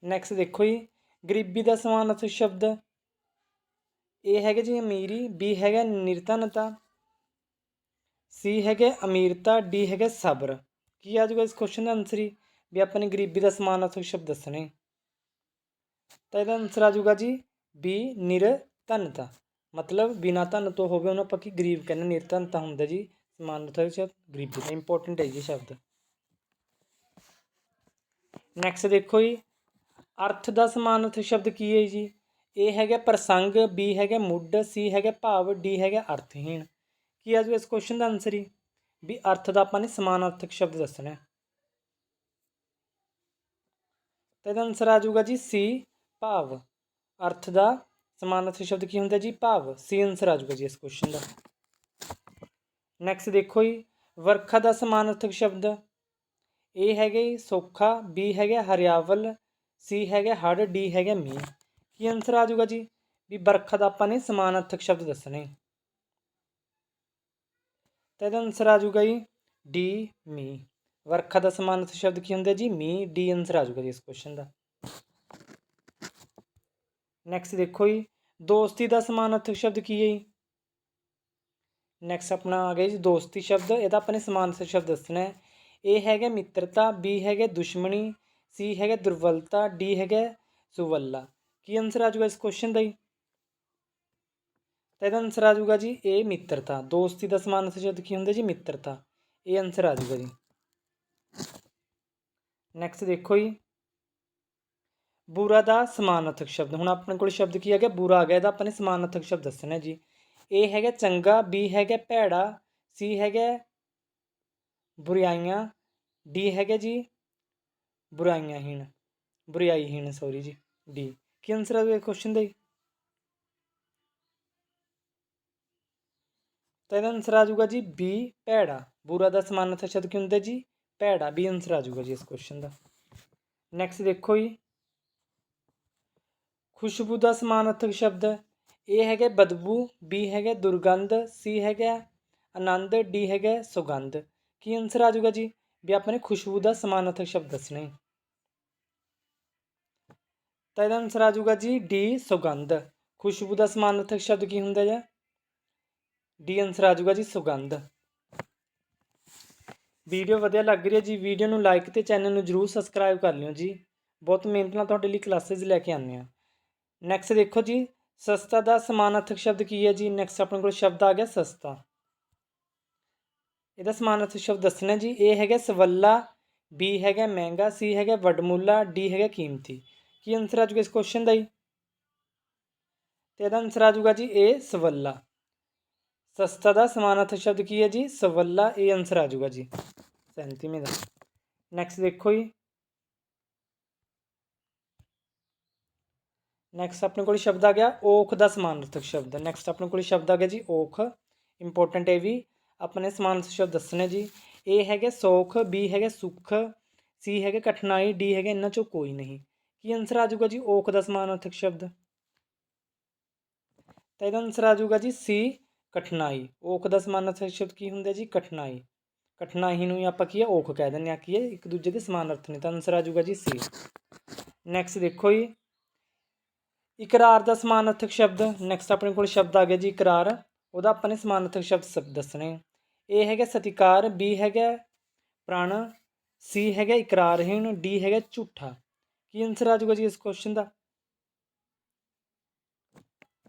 ਨੈਕਸਟ ਦੇਖੋ ਜੀ। ਗਰੀਬੀ ਦਾ ਸਮਾਨਾਰਥਕ ਸ਼ਬਦ ਇਹ ਹੈਗਾ ਜੀ ਅਮੀਰੀ ਬੀ ਹੈਗਾ ਨਿਰਧਨਤਾ ਸੀ ਹੈਗੇ ਅਮੀਰਤਾ ਡੀ ਹੈਗਾ ਸਬਰ। ਕੀ ਆ ਜਾਊਗਾ ਇਸ ਕੁਐਸਚਨ ਦਾ ਆਨਸਰ ਹੀ? ਵੀ ਆਪਾਂ ਨੇ ਗਰੀਬੀ ਦਾ ਸਮਾਨਾਰਥਕ ਸ਼ਬਦ ਦੱਸਣੇ। ਤਾਂ ਇਹਦਾ ਆਨਸਰ ਆ ਜਾਊਗਾ ਜੀ ਬੀ ਨਿਰਧਨਤਾ। ਮਤਲਬ ਬਿਨਾ ਧਨ ਤੋਂ ਹੋਵੇ ਉਹਨੂੰ ਆਪਾਂ ਕੀ ਗਰੀਬ ਕਹਿੰਦੇ ਨਿਰਧਨਤਾ ਹੁੰਦਾ ਜੀ। ਸਮਾਨਾਰਥਕ ਸ਼ਬਦ ਗਰੀਬੀ ਦਾ ਇੰਪੋਰਟੈਂਟ ਹੈ ਜੀ ਸ਼ਬਦ। ਨੈਕਸਟ ਦੇਖੋ ਜੀ। ਅਰਥ ਦਾ ਸਮਾਨਾਰਥਕ ਸ਼ਬਦ ਕੀ ਹੈ ਜੀ? ਇਹ ਹੈਗਾ ਪ੍ਰਸੰਗ ਬੀ ਹੈਗਾ ਮੁੱਢ ਸੀ ਹੈਗਾ ਭਾਵ ਡੀ ਹੈਗਾ ਅਰਥਹੀਣ। ਕੀ ਆ ਜੀ ਇਸ ਕੁਐਸਚਨ ਦਾ ਆਨਸਰ ਹੀ ਵੀ ਅਰਥ ਦਾ ਆਪਾਂ ਨੇ ਸਮਾਨਾਰਥਕ ਸ਼ਬਦ ਦੱਸਣਾ ਹੈ। ਤਾਂ ਇਹਦਾ ਆਨਸਰ ਆ ਜਾਊਗਾ ਜੀ ਸੀ ਭਾਵ। ਅਰਥ ਦਾ ਸਮਾਨਾਰਥਕ ਸ਼ਬਦ ਕੀ ਹੁੰਦਾ ਜੀ? ਭਾਵ। ਸੀ ਆਨਸਰ ਆ ਜਾਊਗਾ ਜੀ ਇਸ ਕੁਐਸਚਨ ਦਾ। ਨੈਕਸਟ ਦੇਖੋ ਜੀ, ਵਰਖਾ ਦਾ ਸਮਾਨਾਰਥਕ ਸ਼ਬਦ। ਇਹ ਹੈਗਾ ਜੀ ਸੋਖਾ ਬੀ ਹੈਗਾ ਹਰਿਆਵਲ ਸੀ ਹੈਗਾ ਹੜ੍ਹ ਡੀ ਹੈਗਾ ਮੀਂਹ। ਕੀ ਆਨਸਰ ਆ ਜਾਊਗਾ ਜੀ? ਵੀ ਵਰਖਾ ਦਾ ਆਪਾਂ ਨੇ ਸਮਾਨਾਰਥਕ ਸ਼ਬਦ ਦੱਸਣੇ। ਤਾਂ ਇਹਦਾ ਆਨਸਰ ਆ ਜਾਊਗਾ ਜੀ, ਡੀ ਮੀਂਹ ਵਰਖਾ ਦਾ ਸਮਾਨਾਰਥਕ ਸ਼ਬਦ ਕੀ ਹੁੰਦਾ ਜੀ? ਮੀਂਹ ਡੀ ਆਨਸਰ ਆ ਜਾਊਗਾ ਜੀ ਇਸ ਕੁਐਸਚਨ ਦਾ। ਨੈਕਸਟ ਦੇਖੋ ਜੀ, ਦੋਸਤੀ ਦਾ ਸਮਾਨਾਰਥਕ ਸ਼ਬਦ ਕੀ ਹੈ ਜੀ? ਨੈਕਸਟ ਆਪਣਾ ਆ ਗਿਆ ਜੀ, ਦੋਸਤੀ ਸ਼ਬਦ, ਇਹਦਾ ਆਪਾਂ ਨੇ ਸਮਾਨਾਰਥਕ ਸ਼ਬਦ ਦੱਸਣਾ ਹੈ। ਇਹ ਹੈਗਾ ਮਿੱਤਰਤਾ ਬੀ ਹੈਗਾ ਦੁਸ਼ਮਣੀ ਸੀ ਹੈਗਾ ਦੁਰਬਲਤਾ ਡੀ ਹੈਗਾ ਸੁਵੱਲਾ। ਕੀ ਆਨਸਰ ਆ ਜਾਊਗਾ ਇਸ ਕੁਐਸਚਨ ਦਾ ਜੀ? ਤਾਂ ਇਹਦਾ ਆਨਸਰ ਆ ਜਾਊਗਾ ਜੀ ਇਹ ਮਿੱਤਰਤਾ। ਦੋਸਤੀ ਦਾ ਸਮਾਨਾਰਥਕ ਸ਼ਬਦ ਕੀ ਹੁੰਦਾ ਜੀ ਮਿੱਤਰਤਾ। ਇਹ ਆਨਸਰ ਆ ਜਾਊਗਾ ਜੀ। ਨੈਕਸਟ ਦੇਖੋ ਜੀ। ਬੁਰਾ ਦਾ ਸਮਾਨਾਰਥਕ ਸ਼ਬਦ। ਹੁਣ ਆਪਣੇ ਕੋਲ ਸ਼ਬਦ ਕੀ ਆ ਗਿਆ ਬੁਰਾ ਆ ਗਿਆ, ਇਹਦਾ ਆਪਾਂ ਨੇ ਸਮਾਨਾਰਥਕ ਸ਼ਬਦ ਦੱਸਣਾ ਜੀ। ਇਹ ਹੈਗਾ ਚੰਗਾ ਬੀ ਹੈਗਾ ਭੈੜਾ ਸੀ ਹੈਗਾ ਬੁਰਾਈਆਂ ਡੀ ਹੈਗਾ ਜੀ ਬੁਰਾਈਆਂਹੀਣ ਬੁਰਾਈਹੀਣ ਸੌਰੀ ਜੀ ਡੀ ਕੀ ਆਨਸਰ ਆ ਕੁਐਸਚਨ ਦਾ ਜੀ ਤਾਂ ਇਹਦਾ ਆਨਸਰ ਆ ਜਾਊਗਾ ਜੀ ਬੀ ਭੈੜਾ। ਬੁਰਾ ਦਾ ਸਮਾਨਾਰਥਕ ਸ਼ਬਦ ਕੀ ਹੁੰਦਾ ਜੀ, ਭੈੜਾ। ਬੀ ਆਨਸਰ ਆ ਜਾਊਗਾ ਜੀ ਇਸ ਕੁਐਸਚਨ ਦਾ। ਨੈਕਸਟ ਦੇਖੋ ਜੀ। ਖੁਸ਼ਬੂ ਦਾ ਸਮਾਨਾਰਥਕ ਸ਼ਬਦ ਇਹ ਹੈਗਾ ਬਦਬੂ ਬੀ ਹੈਗਾ ਦੁਰਗੰਧ ਸੀ ਹੈਗਾ ਆਨੰਦ ਡੀ ਹੈਗਾ ਸੁਗੰਧ। ਕੀ ਆਨਸਰ ਆ ਜਾਊਗਾ ਜੀ? ਵੀ ਆਪਾਂ ਨੇ ਖੁਸ਼ਬੂ ਦਾ ਸਮਾਨਾਰਥਕ ਸ਼ਬਦ ਦੱਸਣਾ ਹੈ। ਤਾਂ ਇਹਦਾ ਆਨਸਰ ਆ ਜਾਊਗਾ ਜੀ ਡੀ ਸੁਗੰਧ। ਖੁਸ਼ਬੂ ਦਾ ਸਮਾਨਾਰਥਕ ਸ਼ਬਦ ਕੀ ਹੁੰਦਾ ਜੀ ਡੀ ਆਨਸਰ ਆ ਜਾਊਗਾ ਜੀ ਸੁਗੰਧ। ਵੀਡੀਓ ਵਧੀਆ ਲੱਗ ਰਹੀ ਹੈ ਜੀ, ਵੀਡੀਓ ਨੂੰ ਲਾਈਕ ਤੇ ਚੈਨਲ ਨੂੰ ਜਰੂਰ ਸਬਸਕ੍ਰਾਈਬ ਕਰ ਲਿਓ ਜੀ। ਬਹੁਤ ਮਿਹਨਤ ਨਾਲ ਤੁਹਾਡੇ ਲਈ ਕਲਾਸਿਸ ਲੈ ਕੇ ਆਉਂਦੇ ਆ ਨੈਕਸਟ ਦੇਖੋ ਜੀ, ਸਸਤਾ ਦਾ ਸਮਾਨਾਰਥਕ ਸ਼ਬਦ ਕੀ ਹੈ ਜੀ? ਨੈਕਸਟ ਆਪਣੇ ਕੋਲ ਸ਼ਬਦ ਆ ਗਿਆ ਸਸਤਾ। ਇਹਦਾ ਸਮਾਨਾਰਥਕ ਸ਼ਬਦ ਦੱਸਣਾ ਜੀ ਇਹ ਹੈਗਾ ਸਵੱਲਾ ਬੀ ਹੈਗਾ ਮਹਿੰਗਾ ਸੀ ਹੈਗਾ ਵਡਮੁੱਲਾ ਡੀ ਹੈਗਾ ਕੀਮਤੀ। ਕੀ ਆਨਸਰ ਆ ਜੂਗਾ ਇਸ ਕੁਐਸਚਨ ਦਾ ਜੀ? ਤੇ ਇਹਦਾ ਆਨਸਰ ਆ ਜੂਗਾ ਜੀ ਇਹ ਸਵੱਲਾ। ਸਸਤਾ ਦਾ ਸਮਾਨਾਰਥਕ ਸ਼ਬਦ ਕੀ ਹੈ ਜੀ? ਸਵੱਲਾ, ਇਹ ਆਨਸਰ ਆ ਜੂਗਾ ਜੀ। 37ਵੇਂ ਦਾ। ਨੈਕਸਟ ਦੇਖੋ ਜੀ। ਨੈਕਸਟ ਆਪਣੇ ਕੋਲ ਸ਼ਬਦ ਆ ਗਿਆ ਔਖ ਦਾ ਸਮਾਨਾਰਥਕ ਸ਼ਬਦ। ਨੈਕਸਟ ਆਪਣੇ ਕੋਲ ਸ਼ਬਦ ਆ ਗਿਆ ਜੀ ਔਖ ਇੰਪੋਰਟੈਂਟ ਹੈ ਵੀ ਆਪਣੇ ਸਮਾਨਾਰਥਕ ਸ਼ਬਦ ਦੱਸਣੇ ਜੀ। ਇਹ ਹੈਗੇ ਸੌਖ ਬੀ ਹੈਗੇ ਸੁੱਖ ਸੀ ਹੈਗੇ ਕਠਿਨਾਈ ਡੀ ਹੈਗੇ ਇਹਨਾਂ ਚੋਂ ਕੋਈ ਨਹੀਂ। ਕੀ ਆਨਸਰ ਆ ਜਾਊਗਾ ਜੀ? ਔਖ ਦਾ ਸਮਾਨਾਰਥਕ ਸ਼ਬਦ। ਤਾਂ ਇਹਦਾ ਆਨਸਰ ਆ ਜਾਊਗਾ ਜੀ ਸੀ, ਕਠਿਨਾਈ। ਔਖ ਦਾ ਸਮਾਨਾਰਥਕ ਸ਼ਬਦ ਕੀ ਹੁੰਦਾ ਜੀ? ਕਠਿਨਾਈ। ਕਠਿਨਾਈ ਨੂੰ ਆਪਾਂ ਕੀ ਹੈ ਔਖ ਕਹਿ ਦਿੰਦੇ ਆ। ਕੀ ਹੈ ਇੱਕ ਦੂਜੇ ਦੇ ਸਮਾਨ ਅਰਥ ਨੇ। ਤਾਂ ਆਨਸਰ ਆ ਜਾਊਗਾ ਜੀ ਸੀ। ਨੈਕਸਟ ਦੇਖੋ ਜੀ। ਇਕਰਾਰ ਦਾ ਸਮਾਨਾਰਥਕ ਸ਼ਬਦ। ਨੈਕਸਟ ਆਪਣੇ ਕੋਲ ਸ਼ਬਦ ਆ ਗਿਆ ਜੀ, ਇਕਰਾਰ। ਉਹਦਾ ਆਪਾਂ ਨੇ ਸਮਾਨਾਰਥਕ ਸ਼ਬਦ ਸਬ, ਦੱਸਣੇ ਇਹ ਹੈਗਾ ਸਤਿਕਾਰ ਬੀ ਹੈਗਾ ਪ੍ਰਣ ਸੀ ਹੈਗਾ ਇਕਰਾਰਹੀਣ ਡੀ ਹੈਗਾ ਝੂਠਾ। ਕੀ ਆਨਸਰ ਆ ਜਾਊਗਾ ਜੀ ਇਸ ਕੁਐਸਚਨ ਦਾ?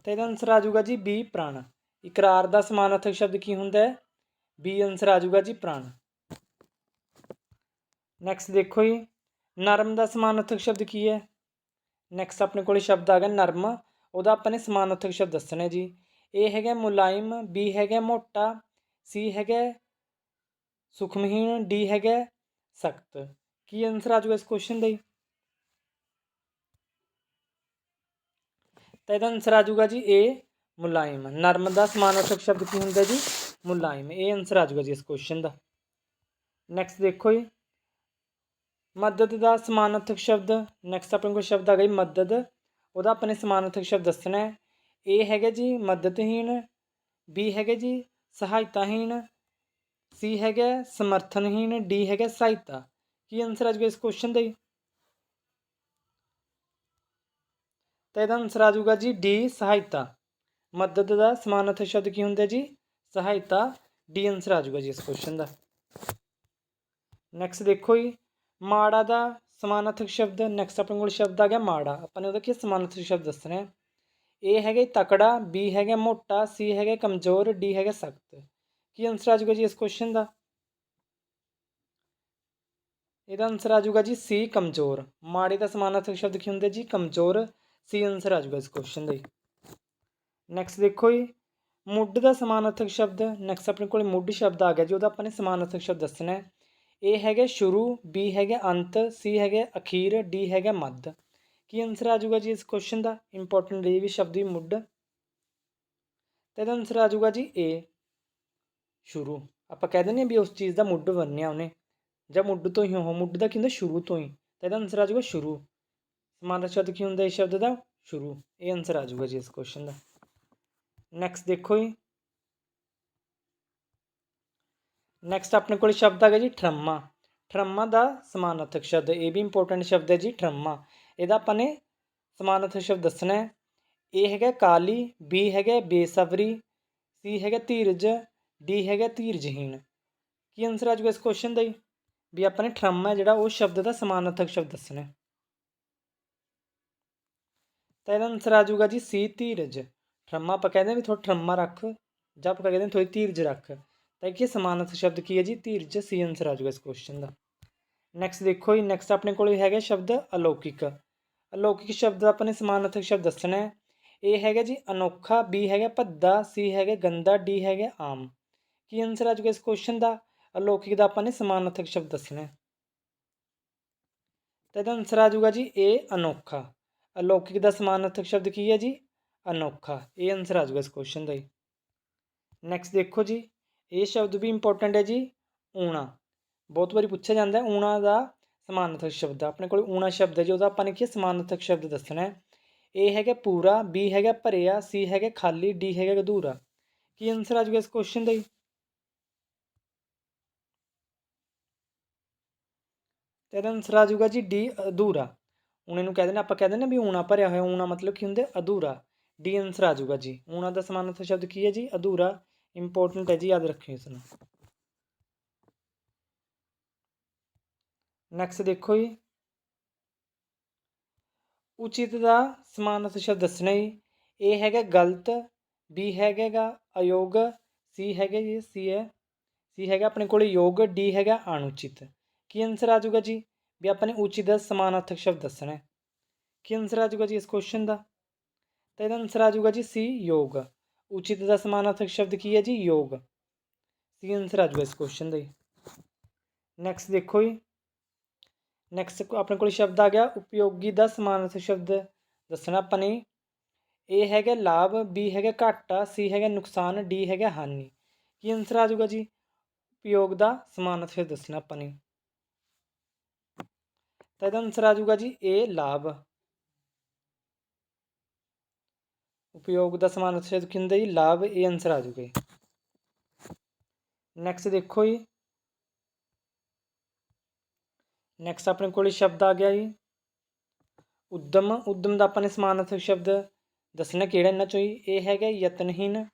ਤਾਂ ਇਹਦਾ ਆਨਸਰ ਆ ਜਾਊਗਾ ਜੀ ਬੀ ਪ੍ਰਾਣ। ਇਕਰਾਰ ਦਾ ਸਮਾਨਾਰਥਕ ਸ਼ਬਦ ਕੀ ਹੁੰਦਾ ਹੈ? ਬੀ ਆਨਸਰ ਆ ਜਾਊਗਾ ਜੀ ਪ੍ਰਾਣ। ਨੈਕਸਟ ਦੇਖੋ ਜੀ, ਨਰਮ ਦਾ ਸਮਾਨਾਰਥਕ ਸ਼ਬਦ ਕੀ ਹੈ? ਨੈਕਸਟ ਆਪਣੇ ਕੋਲ ਸ਼ਬਦ ਆ ਗਿਆ ਨਰਮ, ਉਹਦਾ ਆਪਾਂ ਨੇ ਸਮਾਨਾਰਥਕ ਸ਼ਬਦ ਦੱਸਣਾ ਜੀ। ਇਹ ਹੈਗਾ ਮੁਲਾਇਮ ਬੀ ਹੈਗਾ ਮੋਟਾ ਸੀ ਹੈਗਾ ਸੁਖਮਹੀਣ ਡੀ ਹੈਗਾ ਸਖਤ। ਕੀ ਆਨਸਰ ਆ ਜਾਊਗਾ ਇਸ ਕੁਐਸਚਨ ਦਾ ਜੀ? ਤਾਂ ਇਹਦਾ ਆਨਸਰ ਆ ਜਾਊਗਾ ਜੀ ਏ ਮੁਲਾਇਮ। ਨਰਮ ਦਾ ਸਮਾਨਾਰਥਕ ਸ਼ਬਦ ਕੀ ਹੁੰਦਾ ਜੀ? ਮੁਲਾਇਮ। ਇਹ ਆਨਸਰ ਆ ਜਾਊਗਾ ਜੀ ਇਸ ਕੁਐਸਚਨ ਦਾ। ਨੈਕਸਟ ਦੇਖੋ ਜੀ। ਮਦਦ ਦਾ ਸਮਾਨਾਰਥਕ ਸ਼ਬਦ। ਨੈਕਸਟ ਆਪਣੇ ਕੋਲ ਸ਼ਬਦ ਆ ਗਿਆ ਜੀ ਮਦਦ। ਉਹਦਾ ਆਪਣੇ ਸਮਾਨਾਰਥਕ ਸ਼ਬਦ ਦੱਸਣਾ ਹੈ। ਏ ਹੈਗਾ ਜੀ ਮਦਦਹੀਣ। ਬੀ ਹੈਗਾ ਜੀ ਸਹਾਇਤਾਹੀਣ। ਸੀ ਹੈਗਾ ਸਮਰਥਨਹੀਣ। ਡੀ ਹੈਗਾ ਸਹਾਇਤਾ। ਕੀ ਆਨਸਰ ਆ ਜਾਊਗਾ ਇਸ ਕੁਐਸਚਨ ਦਾ ਜੀ? ਤਾਂ ਇਹਦਾ ਆਨਸਰ ਆ ਜਾਊਗਾ ਜੀ ਡੀ ਸਹਾਇਤਾ। ਮਦਦ ਦਾ ਸਮਾਨਾਰਥਕ ਸ਼ਬਦ ਕੀ ਹੁੰਦਾ ਜੀ? ਸਹਾਇਤਾ। ਡੀ ਆਨਸਰ ਆ ਜਾਊਗਾ ਜੀ ਇਸ ਕੁਐਸਚਨ ਦਾ। ਨੈਕਸਟ ਦੇਖੋ ਜੀ, ਮਾੜਾ ਦਾ ਸਮਾਨਾਰਥਕ ਸ਼ਬਦ ਨੈਕਸਟ ਆਪਣੇ ਕੋਲ ਸ਼ਬਦ ਆ ਗਿਆ ਮਾੜਾ। ਆਪਾਂ ਨੇ ਉਹਦਾ ਕੀ ਸਮਾਨਾਰਥਕ ਸ਼ਬਦ ਦੱਸਣਾ ਹੈ? ਏ ਹੈਗਾ ਤਕੜਾ ਬੀ ਹੈਗਾ ਮੋਟਾ ਸੀ ਹੈਗਾ ਕਮਜ਼ੋਰ ਡੀ ਹੈਗਾ ਸਖਤ। ਕੀ ਆਨਸਰ ਆ ਜਾਊਗਾ ਜੀ ਇਸ ਕੁਐਸਚਨ ਦਾ? ਇਹਦਾ ਆਨਸਰ ਆ ਜਾਊਗਾ ਜੀ ਸੀ ਕਮਜ਼ੋਰ। ਮਾੜੇ ਦਾ ਸਮਾਨਾਰਥਕ ਸ਼ਬਦ ਕੀ ਹੁੰਦਾ ਜੀ? ਕਮਜ਼ੋਰ। ਸੀ ਆਨਸਰ ਆ ਜਾਊਗਾ ਇਸ ਕੁਐਸਚਨ ਦਾ ਜੀ ਨੈਕਸਟ ਦੇਖੋ ਜੀ, ਮੁੱਢ ਦਾ ਸਮਾਨਾਰਥਕ ਸ਼ਬਦ ਨੈਕਸਟ ਆਪਣੇ ਕੋਲ ਮੁੱਢ ਸ਼ਬਦ ਆ ਗਿਆ ਜੀ, ਉਹਦਾ ਆਪਾਂ ਨੇ ਸਮਾਨਾਰਥਕ ਸ਼ਬਦ ਦੱਸਣਾ ਹੈ। ਏ ਹੈਗਾ ਸ਼ੁਰੂ ਬੀ ਹੈਗਾ ਅੰਤ ਸੀ ਹੈਗਾ ਅਖੀਰ ਡੀ ਹੈਗਾ ਮੱਧ। ਕੀ ਆਨਸਰ ਆ ਜਾਊਗਾ ਜੀ ਇਸ ਕੁਐਸਚਨ ਦਾ? ਇੰਪੋਰਟੈਂਟ ਇਹ ਵੀ ਸ਼ਬਦ ਹੀ ਮੁੱਢ। ਤੇ ਇਹਦਾ ਆਨਸਰ ਆ ਜਾਊਗਾ ਜੀ ਏ ਸ਼ੁਰੂ। ਆਪਾਂ ਕਹਿ ਦਿੰਦੇ ਹਾਂ ਵੀ ਉਸ ਚੀਜ਼ ਦਾ ਮੁੱਢ ਬੰਨਿਆ ਉਹਨੇ। ਜਾਂ ਮੁੱਢ ਤੋਂ ਹੀ ਹੋ ਮੁੱਢ ਦਾ ਕੀ ਹੁੰਦਾ? ਸ਼ੁਰੂ ਤੋਂ ਹੀ। ਤਾਂ ਇਹਦਾ ਆਨਸਰ ਆ ਜਾਊਗਾ ਸ਼ੁਰੂ। ਸਮਾਨਾਰਥਕ ਸ਼ਬਦ ਕੀ ਹੁੰਦਾ ਇਸ ਸ਼ਬਦ ਦਾ ਸ਼ੁਰੂ। ਇਹ ਆਨਸਰ ਆ ਜਾਊਗਾ ਜੀ ਇਸ ਕੁਐਸਚਨ ਦਾ। ਨੈਕਸਟ ਦੇਖੋ ਜੀ। ਨੈਕਸਟ ਆਪਣੇ ਕੋਲ ਸ਼ਬਦ ਆ ਗਿਆ ਜੀ ਠਰਮਾ। ਠਰਮਾ ਦਾ ਸਮਾਨਾਰਥਕ ਸ਼ਬਦ, ਇਹ ਵੀ ਇੰਪੋਰਟੈਂਟ ਸ਼ਬਦ ਹੈ ਜੀ, ਠਰਮਾ। ਇਹਦਾ ਆਪਾਂ ਨੇ ਸਮਾਨਾਰਥਕ ਸ਼ਬਦ ਦੱਸਣਾ ਹੈ। ਇਹ ਹੈਗਾ ਕਾਲੀ ਬੀ ਹੈਗਾ ਬੇਸਬਰੀ ਸੀ ਹੈਗਾ ਧੀਰਜ ਡੀ ਹੈਗਾ ਧੀਰਜਹੀਣ। ਕੀ ਆਨਸਰ ਆ ਜਾਊਗਾ ਇਸ ਕੁਐਸਚਨ ਦਾ ਜੀ? ਵੀ ਆਪਾਂ ਨੇ ਠਰਮਾ ਜਿਹੜਾ ਉਹ ਸ਼ਬਦ ਦਾ ਸਮਾਨਾਰਥਕ ਸ਼ਬਦ ਦੱਸਣਾ ਹੈ। ਤਾਂ ਇਹਦਾ ਆਨਸਰ ਆ ਜਾਊਗਾ ਜੀ ਸੀ ਧੀਰਜ। ਠਰਮਾ ਆਪਾਂ ਕਹਿੰਦੇ ਹਾਂ ਵੀ ਥੋੜਾ ਠਰਮਾ ਰੱਖ, ਜਾਂ ਆਪਾਂ ਕਹਿੰਦੇ ਹਾਂ ਥੋੜੀ ਧੀਰਜ ਰੱਖ। ਤਾਂ ਕੀ ਸਮਾਨਾਰਥਕ ਸ਼ਬਦ ਕੀ ਹੈ ਜੀ? ਧੀਰਜ, ਸੀ ਆਨਸਰ ਆ ਜਾਊਗਾ ਇਸ ਕੁਐਸਚਨ ਦਾ। ਨੈਕਸਟ ਦੇਖੋ ਜੀ ਨੈਕਸਟ ਆਪਣੇ ਕੋਲ ਹੈਗਾ ਸ਼ਬਦ ਅਲੌਕਿਕ। ਅਲੌਕਿਕ ਸ਼ਬਦ ਦਾ ਆਪਾਂ ਨੇ ਸਮਾਨਾਰਥਕ ਸ਼ਬਦ ਦੱਸਣਾ ਹੈ। ਇਹ ਹੈਗਾ ਜੀ ਅਨੋਖਾ, ਬੀ ਹੈਗਾ ਭੱਦਾ, ਸੀ ਹੈਗਾ ਗੰਦਾ, ਡੀ ਹੈਗਾ ਆਮ। ਕੀ ਆਨਸਰ ਆ ਜਾਊਗਾ ਇਸ ਕੁਐਸਚਨ ਦਾ? ਅਲੌਕਿਕ ਦਾ ਆਪਾਂ ਨੇ ਸਮਾਨਾਰਥਕ ਸ਼ਬਦ ਦੱਸਣਾ ਹੈ। ਤਾਂ ਇਹਦਾ ਆਨਸਰ ਆ ਜਾਊਗਾ ਜੀ, ਇਹ ਅਨੋਖਾ। ਅਲੌਕਿਕ ਦਾ ਸਮਾਨਾਰਥਕ ਸ਼ਬਦ ਕੀ ਹੈ ਜੀ? ਅਨੋਖਾ। ਇਹ ਆਨਸਰ ਆ ਜਾਊਗਾ ਇਸ ਕੁਐਸਚਨ ਦਾ ਜੀ। ਨੈਕਸਟ ਦੇਖੋ ਜੀ। ਇਹ ਸ਼ਬਦ ਵੀ ਇੰਪੋਰਟੈਂਟ ਹੈ ਜੀ। ਊਣਾ। ਬਹੁਤ ਵਾਰੀ ਪੁੱਛਿਆ ਜਾਂਦਾ ਹੈ, ਊਣਾ ਦਾ ਸਮਾਨਾਰਥਕ ਸ਼ਬਦ। ਆਪਣੇ ਕੋਲ ਊਣਾ ਸ਼ਬਦ ਹੈ ਜੀ, ਉਹਦਾ ਆਪਾਂ ਨੇ ਕੀ ਸਮਾਨਾਰਥਕ ਸ਼ਬਦ ਦੱਸਣਾ ਹੈ? ਇਹ ਹੈਗਾ ਪੂਰਾ ਬੀ ਹੈਗਾ ਭਰਿਆ ਸੀ ਹੈਗਾ ਖਾਲੀ ਡੀ ਹੈਗਾ ਅਧੂਰਾ। ਕੀ ਆਨਸਰ ਆ ਜਾਊਗਾ ਇਸ ਕੁਐਸਚਨ ਦਾ ਜੀ? ਤੇ ਇਹਦਾ ਆਨਸਰ ਆ ਜਾਊਗਾ ਜੀ ਡੀ ਅਧੂਰਾ। ਹੁਣ ਇਹਨੂੰ ਕਹਿ ਦਿੰਦੇ ਆਪਾਂ ਕਹਿੰਦੇ ਨੇ ਵੀ ਊਣਾ ਭਰਿਆ ਹੋਇਆ, ਊਣਾ ਮਤਲਬ ਕੀ ਹੁੰਦਾ ਅਧੂਰਾ। ਡੀ ਆਨਸਰ ਆ ਜਾਊਗਾ ਜੀ। ਊਣਾ ਦਾ ਸਮਾਨਾਰਥਕ ਸ਼ਬਦ ਕੀ ਹੈ ਜੀ? ਅਧੂਰਾ। ਇੰਪੋਰਟੈਂਟ ਹੈ ਜੀ, ਯਾਦ ਰੱਖਿਓ ਇਸ ਨੂੰ। ਨੈਕਸਟ ਦੇਖੋ ਜੀ। ਉਚਿਤ ਦਾ ਸਮਾਨਾਰਥਕ ਸ਼ਬਦ ਦੱਸਣਾ ਜੀ ਇਹ ਹੈਗਾ ਗਲਤ ਬੀ ਹੈਗਾ ਅਯੋਗ ਸੀ ਹੈਗਾ ਜੀ ਸੀ ਹੈ। ਸੀ ਹੈਗਾ ਆਪਣੇ ਕੋਲ ਯੋਗ ਡੀ ਹੈਗਾ ਅਣਉਚਿਤ। ਕੀ ਆਨਸਰ ਆ ਜਾਊਗਾ ਜੀ? ਵੀ ਆਪਾਂ ਨੇ ਉਚਿਤ ਦਾ ਸਮਾਨਾਰਥਕ ਸ਼ਬਦ ਦੱਸਣਾ ਕੀ ਆਨਸਰ ਆ ਜਾਊਗਾ ਜੀ ਇਸ ਕੁਐਸਚਨ ਦਾ? ਤਾਂ ਇਹਦਾ ਆਨਸਰ ਆ ਜਾਊਗਾ ਜੀ ਸੀ, ਯੋਗ। ਉਚਿਤ ਦਾ ਸਮਾਨਾਰਥਕ ਸ਼ਬਦ ਕੀ ਹੈ ਜੀ? ਯੋਗ। ਸੀ ਆਨਸਰ ਆ ਜਾਊਗਾ ਇਸ ਕੁਐਸਚਨ ਦਾ ਜੀ? ਨੈਕਸਟ ਦੇਖੋ ਜੀ। ਨੈਕਸਟ ਆਪਣੇ ਕੋਲ ਸ਼ਬਦ ਆ ਗਿਆ, ਉਪਯੋਗੀ ਦਾ ਸਮਾਨਾਰਥਕ ਸ਼ਬਦ ਦੱਸਣਾ ਆਪਾਂ ਨੇ। ਇਹ ਹੈਗਾ ਲਾਭ ਬੀ ਹੈਗਾ ਘਾਟਾ ਸੀ ਹੈਗਾ ਨੁਕਸਾਨ ਡੀ ਹੈਗਾ ਹਾਨੀ। ਕੀ ਆਨਸਰ ਆ ਜਾਊਗਾ ਜੀ? ਉਪਯੋਗ ਦਾ ਸਮਾਨਾਰਥਕ ਸ਼ਬਦ ਦੱਸਣਾ ਆਪਾਂ ਨੇ। ਤਾਂ ਇਹਦਾ ਆਨਸਰ ਆ ਜਾਊਗਾ ਜੀ ਏ ਲਾਭ। ਉਪਯੋਗ ਦਾ ਸਮਾਨਾਰਥਕ ਸ਼ਬਦ ਕੀ ਜੀ, ਲਾਭ, ਇਹ ਆਨਸਰ ਆ ਜਾਊਗਾ। ਨੈਕਸਟ ਦੇਖੋ ਜੀ। ਨੈਕਸਟ ਆਪਣੇ ਕੋਲ ਸ਼ਬਦ ਆ ਗਿਆ ਜੀ। ਉਦਮ ਉਦਮ ਦਾ ਆਪਾਂ ਨੇ ਸਮਾਨਾਰਥਕ ਸ਼ਬਦ ਦੱਸਣਾ ਕਿਹੜਾ ਇਹਨਾਂ ਚੋਂ ਹੀ ਇਹ ਹੈਗਾ ਯਤਨਹੀਨ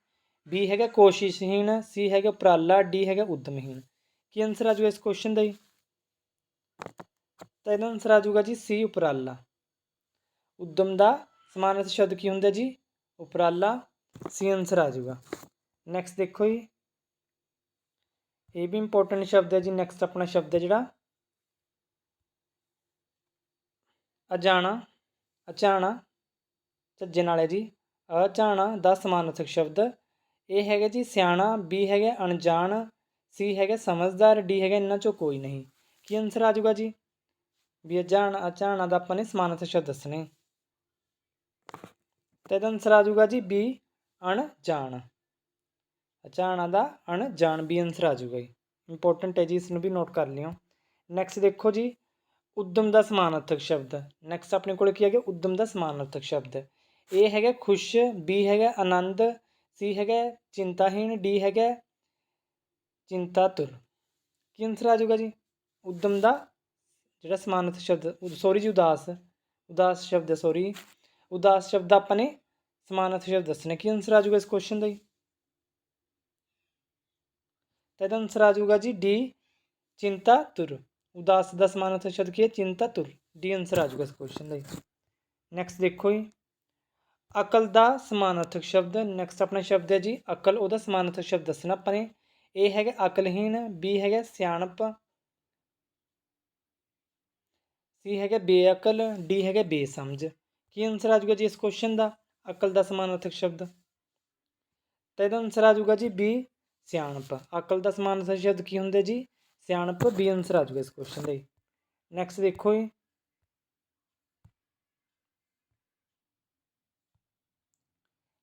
ਬੀ ਹੈਗਾ ਕੋਸ਼ਿਸ਼ਹੀਨ ਸੀ ਹੈਗਾ ਉਪਰਾਲਾ ਡੀ ਹੈਗਾ ਉਦਮਹੀਨ ਕੀ ਆਨਸਰ ਆ ਜਾਊਗਾ ਇਸ ਕੁਐਸਚਨ ਦਾ ਜੀ? ਤਾਂ ਇਹਦਾ ਆਨਸਰ ਆ ਜਾਊਗਾ ਜੀ ਸੀ ਉਪਰਾਲਾ। ਉਦਮ ਦਾ ਸਮਾਨ ਸਮਾਨਾਰਥਕ ਸ਼ਬਦ ਕੀ ਹੁੰਦਾ ਜੀ? ਉਪਰਾਲਾ, ਸੀ ਆਨਸਰ ਆ ਜਾਊਗਾ। ਨੈਕਸਟ ਦੇਖੋ ਜੀ। ਇਹ ਵੀ ਇੰਪੋਰਟੈਂਟ ਸ਼ਬਦ ਹੈ ਜੀ ਨੈਕਸਟ ਆਪਣਾ ਸ਼ਬਦ ਹੈ ਜਿਹੜਾ। ਅਜਾਣਾ, ਅਚਾਣਾ, ਝੱਜਣ ਵਾਲੇ ਜੀ। ਅਚਾਣਾ ਦਾ ਸਮਾਨਾਰਥਕ ਸ਼ਬਦ। ਇਹ ਹੈਗਾ ਜੀ ਸਿਆਣਾ, ਬੀ ਹੈਗਾ ਅਣਜਾਣ, ਸੀ ਹੈਗਾ ਸਮਝਦਾਰ, ਡੀ ਹੈਗਾ ਇਹਨਾਂ ਚੋਂ ਕੋਈ ਨਹੀਂ। ਕੀ ਆਨਸਰ ਆ ਜਾਊਗਾ ਜੀ? ਵੀ ਅਜਾਣ ਅਚਾਣਾ ਦਾ ਆਪਾਂ ਨੇ ਸਮਾਨਾਰਥਕ ਸ਼ਬਦ ਦੱਸਣੇ। ਤੇ ਇਹਦਾ ਆਨਸਰ ਆ ਜਾਊਗਾ ਜੀ ਬੀ ਅਣਜਾਣ। ਅਚਾਣਾ ਦਾ ਅਣਜਾਣ ਬੀ ਆਨਸਰ ਆ ਜਾਊਗਾ ਜੀ। ਇੰਪੋਰਟੈਂਟ ਹੈ ਜੀ, ਇਸ ਨੂੰ ਵੀ ਨੋਟ ਕਰ ਲਿਓ। ਨੈਕਸਟ ਦੇਖੋ ਜੀ, ਉਦਮ ਦਾ ਸਮਾਨਾਰਥਕ ਸ਼ਬਦ। ਨੈਕਸਟ ਆਪਣੇ ਕੋਲ ਕੀ ਹੈਗਾ? ਉਦਮ ਦਾ ਸਮਾਨਾਰਥਕ ਸ਼ਬਦ। ਇਹ ਹੈਗਾ ਖੁਸ਼ ਬੀ ਹੈਗਾ ਆਨੰਦ ਸੀ ਹੈਗਾ ਚਿੰਤਾਹੀਣ ਡੀ ਹੈਗਾ ਚਿੰਤਾਤੁਰ। ਕੀ ਆਨਸਰ ਆ ਜਾਊਗਾ ਜੀ? ਉਦਮ ਦਾ ਜਿਹੜਾ ਸਮਾਨਤ ਸ਼ਬਦ ਸੋਰੀ ਜੀ ਉਦਾਸ ਉਦਾਸ ਸ਼ਬਦ ਹੈ ਸੌਰੀ ਉਦਾਸ ਸ਼ਬਦ ਦਾ ਆਪਾਂ ਨੇ ਸਮਾਨਤ ਸ਼ਬਦ ਦੱਸਣਾ। ਕੀ ਆਨਸਰ ਆ ਜਾਊਗਾ ਇਸ ਕੁਐਸਚਨ ਦਾ ਜੀ? ਤਾਂ ਇਹਦਾ ਆਨਸਰ ਆ ਜਾਊਗਾ ਜੀ ਡੀ ਚਿੰਤਾ, ਤੁਰ। ਉਦਾਸ ਦਾ ਸਮਾਨਤ ਸ਼ਬਦ ਕੀ ਹੈ? ਚਿੰਤਾ, ਤੁਰ। ਡੀ ਆਨਸਰ ਆ ਜਾਊਗਾ ਇਸ ਕੁਐਸਚਨ ਦਾ ਨੈਕਸਟ ਦੇਖੋ ਜੀ। ਅਕਲ ਦਾ ਸਮਾਨਾਰਥਕ ਸ਼ਬਦ। ਨੈਕਸਟ ਆਪਣਾ ਸ਼ਬਦ ਹੈ ਜੀ, ਅਕਲ। ਉਹਦਾ ਸਮਾਨਾਰਥਕ ਸ਼ਬਦ ਦੱਸਣਾ ਆਪਾਂ ਨੇ। ਇਹ ਹੈਗਾ ਅਕਲਹੀਣ ਬੀ ਹੈਗਾ ਸਿਆਣਪ ਸੀ ਹੈਗਾ ਬੇਅਕਲ ਡੀ ਹੈਗਾ ਬੇਸਮਝ। ਕੀ ਆਨਸਰ ਆ ਜਾਊਗਾ ਜੀ ਇਸ ਕੁਐਸਚਨ ਦਾ? ਅਕਲ ਦਾ ਸਮਾਨਾਰਥਕ ਸ਼ਬਦ। ਤਾਂ ਇਹਦਾ ਆਨਸਰ ਆ ਜਾਊਗਾ ਜੀ ਬੀ, ਸਿਆਣਪ। ਅਕਲ ਦਾ ਸਮਾਨਾਰਥਕ ਸ਼ਬਦ ਕੀ ਹੁੰਦੇ ਜੀ? ਸਿਆਣਪ, ਬੀ ਆਨਸਰ ਆ ਜਾਊਗਾ ਇਸ ਕੁਐਸਚਨ ਦਾ ਨੈਕਸਟ ਦੇਖੋ ਜੀ।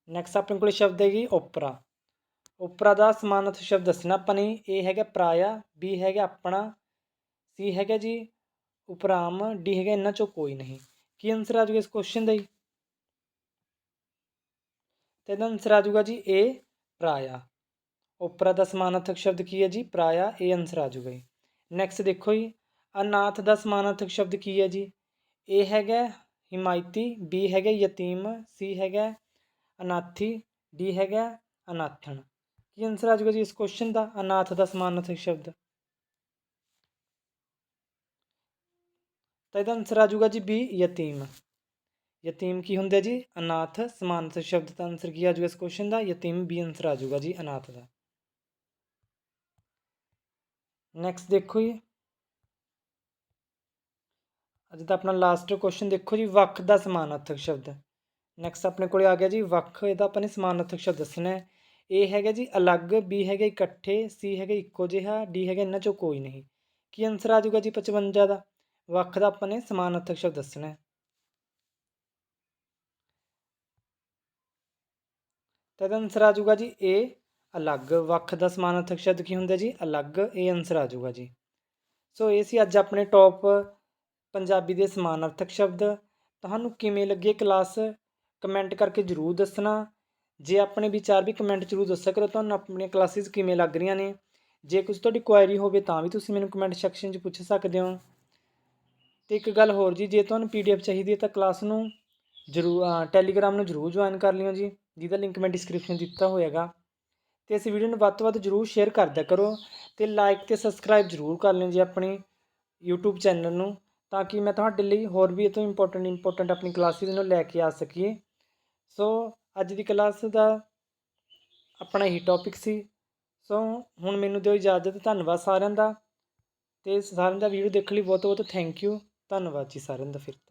ਨੈਕਸਟ ਆਪਣੇ ਕੋਲ ਸ਼ਬਦ ਹੈਗੀ ਓਪਰਾ। ਓਪਰਾ ਦਾ ਸਮਾਨਾਰਥ ਸ਼ਬਦ ਦੱਸਣਾ ਆਪਾਂ ਨੇ। ਇਹ ਹੈਗਾ ਪਰਾਇਆ, ਬੀ ਹੈਗਾ ਆਪਣਾ, ਸੀ ਹੈਗਾ ਜੀ ਉਪਰਾਮ ਡੀ ਹੈਗਾ ਇਹਨਾਂ ਚੋਂ ਕੋਈ ਨਹੀਂ। ਕੀ ਆਨਸਰ ਆ ਜੂਗਾ ਇਸ ਕੁਐਸਚਨ ਦਾ ਜੀ? ਤੇ ਇਹਦਾ ਆਨਸਰ ਆ ਜੂਗਾ ਜੀ ਏ ਪ੍ਰਾਇਆ। ਉਪਰਾ ਦਾ ਸਮਾਨਾਰਥਕ ਸ਼ਬਦ ਕੀ ਹੈ ਜੀ? ਪ੍ਰਾਇਆ ਇਹ ਆਨਸਰ ਆ ਜੂਗਾ ਜੀ। ਨੈਕਸਟ ਦੇਖੋ ਜੀ, ਅਨਾਥ ਦਾ ਸਮਾਨਾਰਥਕ ਸ਼ਬਦ ਕੀ ਹੈ ਜੀ? ਇਹ ਹੈਗਾ ਹਿਮਾਇਤੀ ਬੀ ਹੈਗਾ ਯਤੀਮ ਸੀ ਹੈਗਾ ਅਨਾਥੀ ਡੀ ਹੈਗਾ ਅਨਾਥਣ। ਕੀ ਆਨਸਰ ਆ ਜੂਗਾ ਜੀ ਇਸ ਕੁਐਸਚਨ ਦਾ? ਅਨਾਥ ਦਾ ਸਮਾਨਾਰਥਕ ਸ਼ਬਦ। ਤਾਂ ਇਹਦਾ ਆਨਸਰ ਆ ਜਾਊਗਾ ਜੀ ਬੀ ਯਤੀਮ। ਯਤੀਮ ਕੀ ਹੁੰਦੇ ਜੀ? ਅਨਾਥ ਸਮਾਨਾਰਥਕ ਸ਼ਬਦ ਦਾ ਆਨਸਰ ਕੀ ਆ ਜਾਊਗਾ ਇਸ ਕੁਐਸਚਨ ਦਾ? ਯਤੀਮ ਬੀ ਆਨਸਰ ਆ ਜਾਊਗਾ ਜੀ, ਅਨਾਥ ਦਾ। ਨੈਕਸਟ ਦੇਖੋ ਜੀ। ਅੱਜ ਦਾ ਆਪਣਾ ਲਾਸਟ ਕੁਐਸਚਨ ਦੇਖੋ ਜੀ, ਵੱਖ ਦਾ ਸਮਾਨਾਰਥਕ ਸ਼ਬਦ। ਨੈਕਸਟ ਆਪਣੇ ਕੋਲੇ ਆ ਗਿਆ ਜੀ, ਵੱਖ, ਇਹਦਾ ਆਪਾਂ ਨੇ ਸਮਾਨਾਰਥਕ ਸ਼ਬਦ ਦੱਸਣਾ ਹੈ। ਇਹ ਹੈਗਾ ਜੀ ਅਲੱਗ ਬੀ ਹੈਗਾ ਇਕੱਠੇ ਸੀ ਹੈਗਾ ਇੱਕੋ ਜਿਹਾ ਡੀ ਹੈਗਾ ਇਹਨਾਂ ਚੋਂ ਕੋਈ ਨਹੀਂ। ਕੀ ਆਨਸਰ ਆ ਜਾਊਗਾ ਜੀ 55 ਦਾ? ਵੱਖ ਦਾ ਆਪਾਂ ਨੇ ਸਮਾਨਾਰਥਕ ਸ਼ਬਦ ਦੱਸਣਾ ਹੈ। ਤਾਂ ਇਹਦਾ ਆਨਸਰ ਆ ਜਾਊਗਾ ਜੀ ਏ ਅਲੱਗ, ਵੱਖ ਦਾ ਸਮਾਨਾਰਥਕ ਸ਼ਬਦ ਕੀ ਹੁੰਦਾ ਜੀ? ਅਲੱਗ ਇਹ ਆਨਸਰ ਆ ਜਾਊਗਾ ਜੀ। ਸੋ ਇਹ ਸੀ ਅੱਜ ਆਪਣੇ ਟੌਪ ਪੰਜਾਬੀ ਦੇ ਸਮਾਨਾਰਥਕ ਸ਼ਬਦ। ਤੁਹਾਨੂੰ ਕਿਵੇਂ ਲੱਗੇ ਕਲਾਸ ਕਮੈਂਟ ਕਰਕੇ ਜਰੂਰ ਦੱਸਣਾ। ਜੇ ਆਪਣੇ ਵਿਚਾਰ ਵੀ ਕਮੈਂਟ ਜਰੂਰ ਦੱਸਿਆ ਕਰੋ, ਤੁਹਾਨੂੰ ਆਪਣੀਆਂ ਕਲਾਸਿਸ ਕਿਵੇਂ ਲੱਗ ਰਹੀਆਂ ਨੇ? ਜੇ ਕੁਝ ਤੁਹਾਡੀ ਕੁਐਰੀ ਹੋਵੇ ਤਾਂ ਵੀ ਤੁਸੀਂ ਮੈਨੂੰ ਕਮੈਂਟ ਸੈਕਸ਼ਨ 'ਚ ਪੁੱਛ ਸਕਦੇ ਹੋ। ਤੇ ਇੱਕ ਗੱਲ ਹੋਰ ਜੀ, ਜੇ ਤੁਹਾਨੂੰ ਪੀਡੀਐਫ ਚਾਹੀਦੀ ਹੈ ਤਾਂ ਕਲਾਸ ਨੂੰ ਜਰੂਰ ਟੈਲੀਗ੍ਰਾਮ ਨੂੰ ਜਰੂਰ ਜੁਆਇਨ ਕਰ ਲਿਓ ਜੀ, ਜਿਹਦਾ ਲਿੰਕ ਮੈਂ ਡਿਸਕ੍ਰਿਪਸ਼ਨ ਦਿੱਤਾ ਹੋਏਗਾ ਤੇ ਇਸ ਵੀਡੀਓ ਨੂੰ ਵੱਧ ਤੋਂ ਵੱਧ ਜਰੂਰ ਸ਼ੇਅਰ ਕਰਦਿਆ ਕਰੋ ਤੇ ਲਾਈਕ ਤੇ ਸਬਸਕ੍ਰਾਈਬ ਜਰੂਰ ਕਰ ਲਿਓ ਜੀ ਆਪਣੀ YouTube ਚੈਨਲ ਨੂੰ, ਤਾਂ ਕਿ ਮੈਂ ਤੁਹਾਡੇ ਲਈ ਹੋਰ ਵੀ ਇਹ ਤੋਂ ਇੰਪੋਰਟੈਂਟ ਇੰਪੋਰਟੈਂਟ ਆਪਣੀ ਕਲਾਸਿਸ ਨੂੰ ਲੈ ਕੇ ਆ ਸਕੀਏ। ਸੋ ਅੱਜ ਦੀ ਕਲਾਸ ਦਾ ਆਪਣਾ ਹੀ ਟੌਪਿਕ ਸੀ। ਸੋ ਹੁਣ ਮੈਨੂੰ ਦਿਓ ਇਜਾਜ਼ਤ, ਧੰਨਵਾਦ ਸਾਰਿਆਂ ਦਾ। ਤੇ ਸਾਰਿਆਂ ਦਾ ਵੀਡੀਓ ਦੇਖਣ ਲਈ ਬਹੁਤ ਬਹੁਤ ਥੈਂਕ ਯੂ ਧੰਨਵਾਦ ਜੀ ਸਾਰਿਆਂ ਦਾ ਫਿਰ। ਤੋਂ